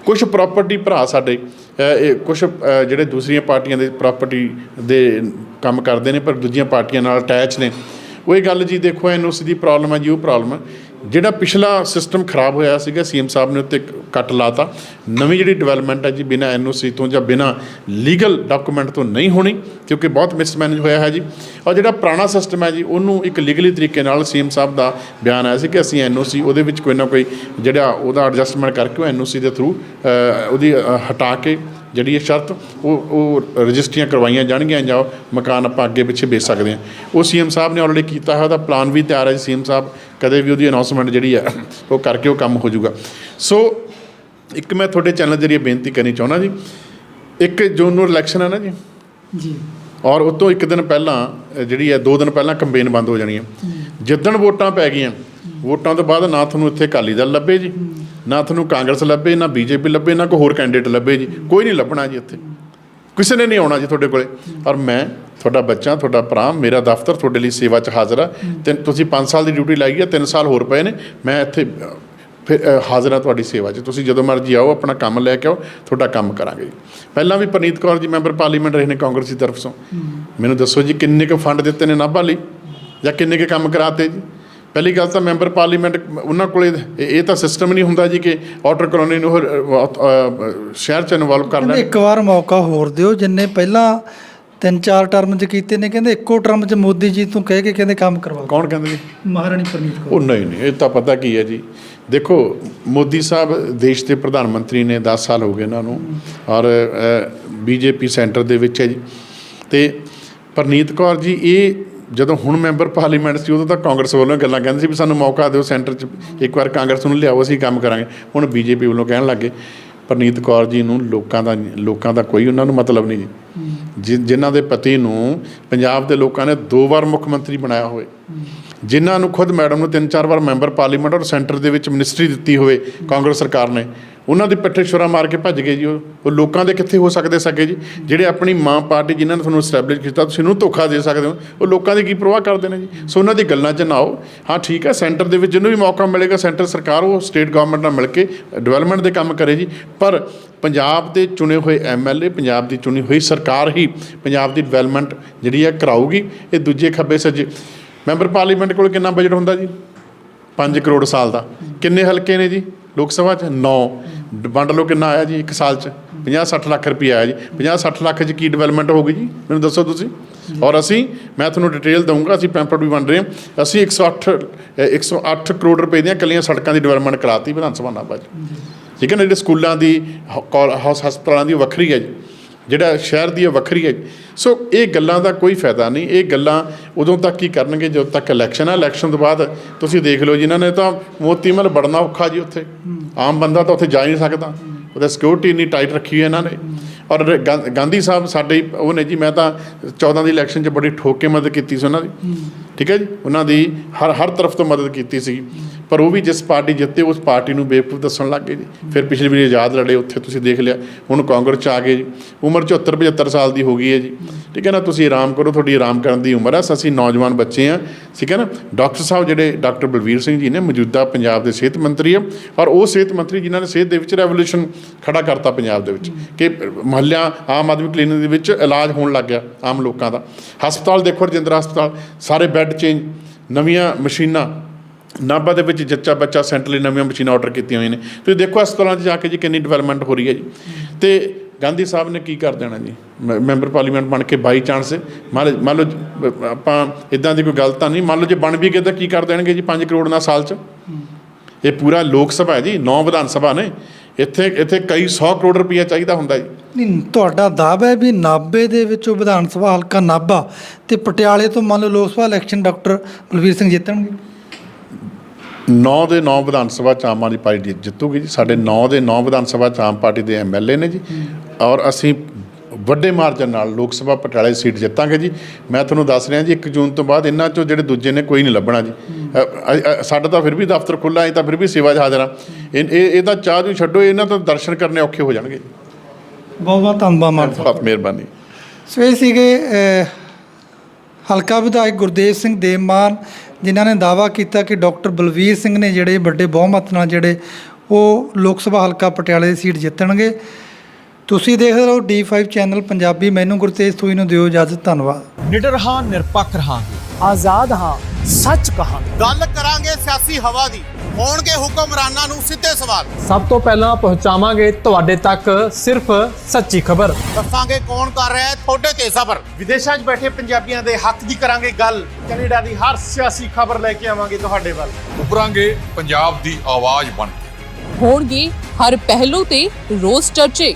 ਕੁਝ ਪ੍ਰਾਪਰਟੀ ਭਰਾ ਸਾਡੇ ਅ, ਇਹ ਕੁਝ ਜਿਹੜੇ ਦੂਸਰੀਆਂ ਪਾਰਟੀਆਂ ਦੇ ਪ੍ਰਾਪਰਟੀ ਦੇ ਕੰਮ ਕਰਦੇ ਨੇ ਪਰ ਦੂਜੀਆਂ ਪਾਰਟੀਆਂ ਨਾਲ ਅਟੈਚ ਨੇ। ਉਹ ਇਹ ਗੱਲ ਜੀ ਦੇਖੋ ਐਨਓਸੀ ਦੀ ਪ੍ਰੋਬਲਮ ਹੈ ਜੀ ਉਹ ਪ੍ਰੋਬਲਮ ਹੈ ਜਿਹੜਾ ਪਿਛਲਾ ਸਿਸਟਮ ਖਰਾਬ ਹੋਇਆ ਸੀਗਾ ਸੀਐਮ ਸਾਹਿਬ ਨੇ ਉੱਤੇ ਇੱਕ ਕੱਟ ਲਾਤਾ। ਨਵੀਂ ਜਿਹੜੀ ਡਿਵੈਲਪਮੈਂਟ ਹੈ ਜੀ, ਬਿਨਾਂ ਐਨਓਸੀ ਤੋਂ ਜਾਂ ਬਿਨਾਂ ਲੀਗਲ ਡਾਕੂਮੈਂਟ ਤੋਂ ਨਹੀਂ ਹੋਣੀ, ਕਿਉਂਕਿ ਬਹੁਤ ਮਿਸਮੈਨੇਜ ਹੋਇਆ ਹੈ ਜੀ। ਔਰ ਜਿਹੜਾ ਪੁਰਾਣਾ ਸਿਸਟਮ ਹੈ ਜੀ, ਉਹਨੂੰ ਇੱਕ ਲੀਗਲੀ ਤਰੀਕੇ ਨਾਲ ਸੀਐਮ ਸਾਹਿਬ ਦਾ ਬਿਆਨ ਆਇਆ ਸੀ ਕਿ ਅਸੀਂ ਐਨਓਸੀ ਉਹਦੇ ਵਿੱਚ ਕੋਈ ਨਾ ਕੋਈ ਜਿਹੜਾ ਉਹਦਾ ਐਡਜਸਟਮੈਂਟ ਕਰਕੇ ਉਹ ਐਨਓਸੀ ਦੇ ਥਰੂ ਉਹਦੀ ਹਟਾ ਕੇ ਜਿਹੜੀ ਇਹ ਸ਼ਰਤ ਉਹ ਉਹ ਰਜਿਸਟਰੀਆਂ ਕਰਵਾਈਆਂ ਜਾਣਗੀਆਂ ਜਾਂ ਮਕਾਨ ਆਪਾਂ ਅੱਗੇ ਪਿੱਛੇ ਵੇਚ ਸਕਦੇ ਹਾਂ। ਉਹ ਸੀਐਮ ਸਾਹਿਬ ਨੇ ਆਲਰੇਡੀ ਕੀਤਾ ਹੈ ਉਹਦਾ ਪਲਾਨ ਵੀ ਤਿਆਰ ਹੈ ਸੀਐਮ ਸਾਹਿਬ। ਕਦੇ ਵੀ ਉਹਦੀ ਅਨਾਉਂਸਮੈਂਟ ਜਿਹੜੀ ਹੈ ਉਹ ਕਰਕੇ ਉਹ ਕੰਮ ਹੋ ਜਾਊਗਾ। ਸੋ ਇੱਕ ਮੈਂ ਤੁਹਾਡੇ ਚੈਨਲ ਜਰੀਏ ਬੇਨਤੀ ਕਰਨੀ ਚਾਹੁੰਦਾ ਜੀ। ਇੱਕ ਜੂਨ ਨੂੰ ਇਲੈਕਸ਼ਨ ਹੈ ਨਾ ਜੀ? ਜੀ। ਔਰ ਉਸ ਤੋਂ ਇੱਕ ਦਿਨ ਪਹਿਲਾਂ ਜਿਹੜੀ ਹੈ ਦੋ ਦਿਨ ਪਹਿਲਾਂ ਕੰਪੇਨ ਬੰਦ ਹੋ ਜਾਣੀ ਹੈ। ਜਿੱਦਣ ਵੋਟਾਂ ਪੈ ਗਈਆਂ ਵੋਟਾਂ ਤੋਂ ਬਾਅਦ ਨਾ ਤੁਹਾਨੂੰ ਇੱਥੇ ਅਕਾਲੀ ਦਲ ਲੱਭੇ ਜੀ। ਨਾ ਤੁਹਾਨੂੰ ਕਾਂਗਰਸ ਲੱਭੇ ਨਾ ਬੀਜੇਪੀ ਲੱਭੇ ਨਾ ਕੋਈ ਹੋਰ ਕੈਂਡੀਡੇਟ ਲੱਭੇ ਜੀ। ਕੋਈ ਨਹੀਂ ਲੱਭਣਾ ਜੀ ਇੱਥੇ। ਕਿਸੇ ਨੇ ਨਹੀਂ ਆਉਣਾ ਜੀ ਤੁਹਾਡੇ ਕੋਲੇ। ਔਰ ਮੈਂ ਤੁਹਾਡਾ ਬੱਚਾ ਤੁਹਾਡਾ ਭਰਾ ਮੇਰਾ ਦਫ਼ਤਰ ਤੁਹਾਡੇ ਲਈ ਸੇਵਾ 'ਚ ਹਾਜ਼ਰ ਆ। ਤੇ ਤੁਸੀਂ 5 ਸਾਲ ਦੀ ਡਿਊਟੀ ਲਾਈ ਹੈ 3 ਸਾਲ ਹੋਰ ਪਏ ਨੇ। ਮੈਂ ਇੱਥੇ ਫਿਰ ਹਾਜ਼ਰ ਆ ਤੁਹਾਡੀ ਸੇਵਾ 'ਚ। ਤੁਸੀਂ ਜਦੋਂ ਮਰਜ਼ੀ ਆਓ ਆਪਣਾ ਕੰਮ ਲੈ ਕੇ ਆਓ ਤੁਹਾਡਾ ਕੰਮ ਕਰਾਂਗੇ ਜੀ। ਪਹਿਲਾਂ ਵੀ ਪਰਨੀਤ ਕੌਰ ਜੀ ਮੈਂਬਰ ਪਾਰਲੀਮੈਂਟ ਰਹੇ ਨੇ ਕਾਂਗਰਸ ਦੀ ਤਰਫ ਤੋਂ। ਮੈਨੂੰ ਦੱਸੋ ਜੀ ਕਿੰਨੇ ਕੁ ਫੰਡ ਦਿੱਤੇ ਨੇ ਨਾਭਾ ਲਈ? ਜਾਂ ਕਿੰਨੇ ਕੁ ਕੰਮ ਕਰਾਤੇ ਜੀ? ਪਹਿਲੀ ਗੱਲ ਤਾਂ ਮੈਂਬਰ ਪਾਰਲੀਮੈਂਟ ਉਹਨਾਂ ਕੋਲੇ ਇਹ ਤਾਂ ਸਿਸਟਮ ਨਹੀਂ ਹੁੰਦਾ ਜੀ ਕਿ ਆਊਟਰ ਕਲੋਨੀ ਨੂੰ ਸ਼ਹਿਰ 'ਚ ਇਨਵੋਲਵ ਕਰ ਲੈਣ। ਇੱਕ ਵਾਰ ਮੌਕਾ ਹੋਰ ਦਿਓ ਜਿੰਨੇ ਪਹਿਲਾਂ ਤਿੰਨ ਚਾਰ ਟਰਮ 'ਚ ਕੀਤੇ ਨੇ ਕਹਿੰਦੇ ਇੱਕੋ ਟਰਮ 'ਚ ਮੋਦੀ ਜੀ ਤੋਂ ਕਹਿ ਕੇ ਕਹਿੰਦੇ ਕੰਮ ਕਰਵਾ ਕੌਣ ਕਹਿੰਦੇ ਜੀ? ਮਹਾਰਾਣੀ ਪ੍ਰਨੀਤ ਕੌਰ। ਉਹ ਨਹੀਂ ਨਹੀਂ ਇਹ ਤਾਂ ਪਤਾ ਕੀ ਹੈ ਜੀ। ਦੇਖੋ ਮੋਦੀ ਸਾਹਿਬ ਦੇਸ਼ ਦੇ ਪ੍ਰਧਾਨ ਮੰਤਰੀ ਨੇ 10 ਸਾਲ ਹੋ ਗਏ ਇਹਨਾਂ ਨੂੰ ਔਰ ਬੀਜੇਪੀ ਸੈਂਟਰ ਦੇ ਵਿੱਚ ਹੈ ਜੀ। ਤੇ ਪਰਨੀਤ ਕੌਰ ਜੀ ਇਹ ਜਦੋਂ ਹੁਣ ਮੈਂਬਰ ਪਾਰਲੀਮੈਂਟ ਸੀ, ਉਦੋਂ ਤਾਂ ਕਾਂਗਰਸ ਵੱਲੋਂ ਗੱਲਾਂ ਕਹਿੰਦੇ ਸੀ ਵੀ ਸਾਨੂੰ ਮੌਕਾ ਦਿਓ ਸੈਂਟਰ 'ਚ, ਇੱਕ ਵਾਰ ਕਾਂਗਰਸ ਨੂੰ ਲਿਆਓ, ਅਸੀਂ ਕੰਮ ਕਰਾਂਗੇ। ਹੁਣ ਬੀਜੇਪੀ ਵੱਲੋਂ ਕਹਿਣ ਲੱਗੇ ਪਰਨੀਤ ਕੌਰ ਜੀ ਨੂੰ ਲੋਕਾਂ ਦਾ ਲੋਕਾਂ ਦਾ ਕੋਈ ਉਹਨਾਂ ਨੂੰ ਮਤਲਬ ਨਹੀਂ ਜੀ। ਜਿ- ਜਿਨ੍ਹਾਂ ਦੇ ਪਤੀ ਨੂੰ ਪੰਜਾਬ ਦੇ ਲੋਕਾਂ ਨੇ ਦੋ ਵਾਰ ਮੁੱਖ ਮੰਤਰੀ ਬਣਾਇਆ ਹੋਵੇ। ਜਿਨ੍ਹਾਂ ਨੂੰ ਖੁਦ ਮੈਡਮ ਨੂੰ ਤਿੰਨ ਚਾਰ ਵਾਰ ਮੈਂਬਰ ਪਾਰਲੀਮੈਂਟ ਔਰ ਸੈਂਟਰ ਦੇ ਵਿੱਚ ਮਿਨਿਸਟਰੀ ਦਿੱਤੀ ਹੋਵੇ ਕਾਂਗਰਸ ਸਰਕਾਰ ਨੇ ਉਹਨਾਂ ਦੇ ਪਿੱਠੇ ਛੁਰਾ ਮਾਰ ਕੇ ਭੱਜ ਗਏ ਜੀ ਉਹ। ਉਹ ਲੋਕਾਂ ਦੇ ਕਿੱਥੇ ਹੋ ਸਕਦੇ ਸਕੇ ਜੀ? ਜਿਹੜੇ ਆਪਣੀ ਮਾਂ ਪਾਰਟੀ ਜਿਨ੍ਹਾਂ ਨੇ ਤੁਹਾਨੂੰ ਐਸਟੈਬਲਿਸ਼ ਕੀਤਾ, ਤੁਸੀਂ ਉਹਨੂੰ ਧੋਖਾ ਦੇ ਸਕਦੇ ਹੋ। ਉਹ ਲੋਕਾਂ ਦੀ ਕੀ ਪ੍ਰਵਾਹ ਕਰਦੇ ਨੇ ਜੀ? ਸੋ ਉਹਨਾਂ ਦੀ ਗੱਲਾਂ 'ਚ ਨਾ ਆਓ। ਹਾਂ, ਠੀਕ ਹੈ ਸੈਂਟਰ ਦੇ ਵਿੱਚ ਜਿਹਨੂੰ ਵੀ ਮੌਕਾ ਮਿਲੇਗਾ ਸੈਂਟਰ ਸਰਕਾਰ ਉਹ ਸਟੇਟ ਗਵਰਨਮੈਂਟ ਨਾਲ ਮਿਲ ਕੇ ਡਿਵੈਲਪਮੈਂਟ ਦੇ ਕੰਮ ਕਰੇ ਜੀ। ਪਰ ਪੰਜਾਬ ਦੇ ਚੁਣੇ ਹੋਏ ਐਮਐਲਏ ਪੰਜਾਬ ਦੀ ਚੁਣੀ ਹੋਈ ਸਰਕਾਰ ਹੀ ਪੰਜਾਬ ਦੀ ਡਿਵੈਲਪਮੈਂਟ ਜਿਹੜੀ ਹੈ ਕਰਾਊਗੀ। ਇਹ ਦੂਜੇ ਖੱਬੇ ਸੱਜੇ ਮੈਂਬਰ ਪਾਰਲੀਮੈਂਟ ਕੋਲ ਕਿੰਨਾ ਬਜਟ ਹੁੰਦਾ ਜੀ? 5 ਕਰੋੜ ਸਾਲ ਦਾ। ਕਿੰਨੇ ਹਲਕੇ ਨੇ ਜੀ? ਲੋਕ ਸਭਾ 'ਚ 9 ਵੰਡ ਲਓ ਕਿੰਨਾ ਆਇਆ ਜੀ ਇੱਕ ਸਾਲ 'ਚ? 50 60 ਲੱਖ ਰੁਪਏ ਆਇਆ ਜੀ। 50 60 ਲੱਖ 'ਚ ਕੀ ਡਿਵੈਲਪਮੈਂਟ ਹੋ ਗਈ ਜੀ? ਮੈਨੂੰ ਦੱਸੋ ਤੁਸੀਂ। ਔਰ ਅਸੀਂ ਮੈਂ ਤੁਹਾਨੂੰ ਡਿਟੇਲ ਦਊਂਗਾ ਅਸੀਂ ਪੈਂਪਲੇਟ ਵੀ ਵੰਡ ਰਹੇ ਹਾਂ। ਅਸੀਂ 108 ਅ, 108 ਕਰੋੜ ਰੁਪਏ ਦੀਆਂ ਕੱਲੀਆਂ ਸੜਕਾਂ ਦੀ ਡਿਵੈਲਪਮੈਂਟ ਕਰਾਤੀ ਵਿਧਾਨ ਸਭਾ ਨਾਭਾ 'ਚ। ਠੀਕ ਹੈ ਨਾ ਜਿਹੜੇ ਸਕੂਲਾਂ ਦੀ ਹ- ਕੌਲ- ਹਸ- ਹਸਪਤਾਲਾਂ ਦੀ ਵੱਖਰੀ ਹੈ ਜੀ। ਜਿਹੜਾ ਸ਼ਹਿਰ ਦੀ ਇਹ ਵੱਖਰੀ ਹੈ। ਸੋ ਇਹ ਗੱਲਾਂ ਦਾ ਕੋਈ ਫਾਇਦਾ ਨਹੀਂ। ਇਹ ਗੱਲਾਂ ਉਦੋਂ ਤੱਕ ਹੀ ਕਰਨਗੇ ਜਦੋਂ ਤੱਕ ਇਲੈਕਸ਼ਨ ਹੈ ਇਲੈਕਸ਼ਨ ਤੋਂ ਬਾਅਦ ਤੁਸੀਂ ਦੇਖ ਲਓ ਜਿਨ੍ਹਾਂ ਨੇ ਤਾਂ ਮੋਤੀਮਲ ਬੜਨਾ ਔਖਾ ਜੀ ਉੱਥੇ। ਆਮ ਬੰਦਾ ਤਾਂ ਉੱਥੇ ਜਾ ਹੀ ਨਹੀਂ ਸਕਦਾ। ਉਹਦਾ ਸਿਕਿਉਰਿਟੀ ਇੰਨੀ ਟਾਈਟ ਰੱਖੀ ਹੋਈ ਇਹਨਾਂ ਨੇ। ਔਰ ਗਾ- ਗਾਂਧੀ ਸਾਹਿਬ ਸਾਡੇ ਉਹ ਨੇ ਜੀ, ਮੈਂ ਤਾਂ 14 ਦੀ ਇਲੈਕਸ਼ਨ 'ਚ ਬੜੀ ਠੋਕ ਕੇ ਮਦਦ ਕੀਤੀ ਸੀ ਉਹਨਾਂ ਦੀ। ਠੀਕ ਹੈ ਜੀ? ਉਹਨਾਂ ਦੀ ਹਰ ਹਰ ਤਰਫ ਤੋਂ ਮਦਦ ਕੀਤੀ ਸੀ ਪਰ ਉਹ ਵੀ ਜਿਸ ਪਾਰਟੀ ਜਿੱਤੇ, ਉਸ ਪਾਰਟੀ ਨੂੰ ਬੇਵਕੂਫ ਦੱਸਣ ਲੱਗ ਗਏ ਜੀ। ਫਿਰ ਪਿਛਲੀ ਵਾਰੀ ਆਜ਼ਾਦ ਲੜੇ, ਉੱਥੇ ਤੁਸੀਂ ਦੇਖ ਲਿਆ। ਹੁਣ ਕਾਂਗਰਸ ਚ ਆ ਗਏ ਜੀ। ਉਮਰ 74 75 ਸਾਲ ਦੀ ਹੋ ਗਈ ਹੈ ਜੀ। ਠੀਕ ਹੈ ਨਾ? ਤੁਸੀਂ ਆਰਾਮ ਕਰੋ, ਤੁਹਾਡੀ ਆਰਾਮ ਕਰਨ ਦੀ ਉਮਰ ਹੈ ਅਸੀਂ ਨੌਜਵਾਨ ਬੱਚੇ ਆ। ਠੀਕ ਹੈ ਨਾ? ਡਾਕਟਰ ਸਾਹਿਬ ਜਿਹੜੇ ਡਾਕਟਰ ਬਲਵੀਰ ਸਿੰਘ ਜੀ ਨੇ ਮੌਜੂਦਾ ਪੰਜਾਬ ਦੇ ਸਿਹਤ ਮੰਤਰੀ ਆ। ਔਰ ਉਹ ਸਿਹਤ ਮੰਤਰੀ ਜਿਨ੍ਹਾਂ ਨੇ ਸਿਹਤ ਦੇ ਵਿੱਚ ਰੈਵੋਲੂਸ਼ਨ ਖੜਾ ਕਰਤਾ ਪੰਜਾਬ ਦੇ ਵਿੱਚ। ਕਿ ਮਹੱਲਿਆਂ, ਆਮ ਆਦਮੀ ਕਲੀਨਿਕ ਦੇ ਵਿੱਚ ਇਲਾਜ ਹੋਣ ਲੱਗ ਗਿਆ ਆਮ ਲੋਕਾਂ ਦਾ। ਹਸਪਤਾਲ ਦੇਖੋ, ਰਜਿੰਦਰਾ ਹਸਪਤਾਲ। ਸਾਰੇ ਬੈੱਡ ਚੇਂਜ, ਨਵੀਆਂ ਮਸ਼ੀਨਾਂ। ਨਾਭਾ ਦੇ ਵਿੱਚ ਜੱਚਾ ਬੱਚਾ ਸੈਂਟਰ ਲਈ ਨਵੀਆਂ ਮਸ਼ੀਨਾਂ ਆਰਡਰ ਕੀਤੀਆਂ ਹੋਈਆਂ ਨੇ। ਤੁਸੀਂ ਦੇਖੋ ਹਸਪਤਾਲਾਂ 'ਚ ਜਾ ਕੇ ਜੀ ਕਿੰਨੀ ਡਿਵੈਲਪਮੈਂਟ ਹੋ ਰਹੀ ਹੈ ਜੀ। ਤੇ ਗਾਂਧੀ ਸਾਹਿਬ ਨੇ ਕੀ ਕਰ ਦੇਣਾ ਜੀ? ਮੈਂ- ਮੈਂਬਰ ਪਾਰਲੀਮੈਂਟ ਬਣ ਕੇ ਬਾਈ ਚਾਂਸ ਮੰਨ ਲਓ- ਮੰਨ ਲਓ ਆਪਾਂ ਇਦਾਂ ਦੀ ਕੋਈ ਗੱਲ ਤਾਂ ਨਹੀਂ। ਮੰਨ ਲਓ ਜੇ ਬਣ ਵੀ ਗਏ ਤਾਂ ਕੀ ਕਰ ਦੇਣਗੇ ਜੀ 5 ਕਰੋੜ ਨਾਲ ਸਾਲ 'ਚ? ਇਹ ਪੂਰਾ ਲੋਕ ਸਭਾ ਹੈ ਜੀ, ਨੌ ਵਿਧਾਨ ਸਭਾ ਨੇ। ਇੱਥੇ ਇੱਥੇ ਕਈ 100 ਕਰੋੜ ਰੁਪਈਆ ਚਾਹੀਦਾ ਹੁੰਦਾ ਜੀ। ਨਹੀਂ, ਤੁਹਾਡਾ ਦਾਅਵਾ ਹੈ ਵੀ ਨਾਭੇ ਦੇ ਵਿੱਚੋਂ ਵਿਧਾਨ ਸਭਾ ਹਲਕਾ ਨਾਭਾ ਤੇ ਪਟਿਆਲੇ ਤੋਂ ਮੰਨ ਲਓ ਲੋਕ ਸਭਾ ਇਲੈਕਸ਼ਨ ਡਾਕਟਰ ਬਲਵੀਰ ਸਿੰਘ ਜਿੱਤਣਗੇ। 9 ਦੇ 9 ਵਿਧਾਨ ਸਭਾ ਚ ਆਮ ਆਦਮੀ ਪਾਰਟੀ ਜਿੱਤੂਗੀ ਜੀ। ਸਾਡੇ 9 ਦੇ 9 ਵਿਧਾਨ ਸਭਾ ਚ ਆਮ ਪਾਰਟੀ ਦੇ ਐਮਐਲਏ ਨੇ ਜੀ। ਔਰ ਅਸੀਂ ਵੱਡੇ ਮਾਰਜਨ ਨਾਲ ਲੋਕ ਸਭਾ ਪਟਿਆਲੇ ਸੀਟ ਜਿੱਤਾਂਗੇ ਜੀ। ਮੈਂ ਤੁਹਾਨੂੰ ਦੱਸ ਰਿਹਾ ਜੀ 1 ਜੂਨ ਤੋਂ ਬਾਅਦ ਇਹਨਾਂ ਚੋਂ ਜਿਹੜੇ ਦੂਜੇ ਨੇ ਕੋਈ ਨਹੀਂ ਲੱਭਣਾ ਜੀ। ਸਾਡਾ ਤਾਂ ਫਿਰ ਵੀ ਦਫ਼ਤਰ ਖੁੱਲ੍ਹਾ ਹੈ ਤਾਂ ਫਿਰ ਵੀ ਸੇਵਾ ਹਾਜ਼ਰ ਇਹ ਇਹ ਇਹ ਤਾਂ ਚਾਹ ਜੂ ਛੱਡੋ ਇਹਨਾਂ ਤੋਂ ਦਰਸ਼ਨ ਕਰਨੇ ਔਖੇ ਹੋ ਜਾਣਗੇ ਬਹੁਤ ਬਹੁਤ ਧੰਨਵਾਦ ਮਾਨ ਸਾਹਿਬ। ਮਿਹਰਬਾਨੀ। ਸੋ ਇਹ ਸੀਗੇ ਹਲਕਾ ਵਿਧਾਇਕ ਗੁਰਦੇਵ ਸਿੰਘ ਦੇਵਮਾਨ ਜਿਨ੍ਹਾਂ ਨੇ ਦਾਅਵਾ ਕੀਤਾ ਕਿ ਡਾਕਟਰ ਬਲਵੀਰ ਸਿੰਘ ਨੇ ਜਿਹੜੇ ਵੱਡੇ ਬਹੁਮਤ ਨਾਲ ਜਿਹੜੇ ਉਹ ਲੋਕ ਸਭਾ ਹਲਕਾ ਪਟਿਆਲੇ ਦੀ ਸੀਟ ਜਿੱਤਣਗੇ। ਤੁਸੀਂ ਦੇਖਦੇ ਰਹੋ D5 ਚੈਨਲ ਪੰਜਾਬੀ। ਮੈਨੂੰ ਗੁਰਤੇਜ ਸੂਈ ਨੂੰ ਦਿਓ ਇਜਾਜ਼ਤ। ਧੰਨਵਾਦ। ਨਿਡਰ ਹਾਂ ਨਿਰਪੱਖ ਰਹਾਂਗੇ। ਆਜ਼ਾਦ ਹਾਂ ਸੱਚ ਕਹਾਂਗੇ। ਗੱਲ ਕਰਾਂਗੇ ਸਿਆਸੀ ਹਵਾ ਦੀ। ਹੋਣਗੇ ਹੁਕਮਰਾਨਾਂ ਨੂੰ ਸਿੱਧੇ ਸਵਾਲ। ਸਭ ਤੋਂ ਪਹਿਲਾਂ ਪਹੁੰਚਾਵਾਂਗੇ ਤੁਹਾਡੇ ਤੱਕ ਸਿਰਫ ਸੱਚੀ ਖਬਰ। ਦੱਸਾਂਗੇ ਕੌਣ ਕਰ ਰਿਹਾ ਹੈ ਤੁਹਾਡੇ ਤੇ ਸਬਰ। ਵਿਦੇਸ਼ਾਂ 'ਚ ਬੈਠੇ ਪੰਜਾਬੀਆਂ ਦੇ ਹੱਕ ਦੀ ਕਰਾਂਗੇ ਗੱਲ। ਕੈਨੇਡਾ ਦੀ ਹਰ ਸਿਆਸੀ ਖਬਰ ਲੈ ਕੇ ਆਵਾਂਗੇ ਤੁਹਾਡੇ ਵੱਲ। ਉਭਰਾਂਗੇ ਪੰਜਾਬ ਦੀ ਆਵਾਜ਼ ਬਣ ਕੇ। ਹੋਣਗੇ ਹਰ ਪਹਿਲੂ ਤੇ ਰੋਜ਼ ਚਰਚੇ।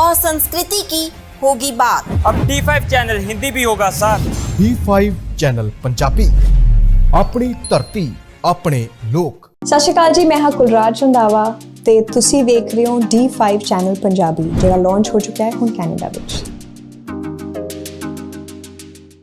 और संस्कृति की होगी बात अब D5 चैनल हिंदी भी होगा सर D5 ਚੈਨਲ ਪੰਜਾਬੀ ਆਪਣੀ ਧਰਤੀ ਆਪਣੇ ਲੋਕ ਸਤਿ ਸ਼੍ਰੀ ਅਕਾਲ ਜੀ ਮੈਂ ਹਾਂ ਕੁਲਰਾਜ ਰੰਧਾਵਾ ਤੇ ਤੁਸੀਂ ਵੇਖ ਰਹੇ ਹੋ D5 ਚੈਨਲ ਪੰਜਾਬੀ ਜਿਹੜਾ ਲਾਂਚ ਹੋ ਚੁੱਕਾ ਹੈ ਹੁਣ ਕੈਨੇਡਾ ਵਿੱਚ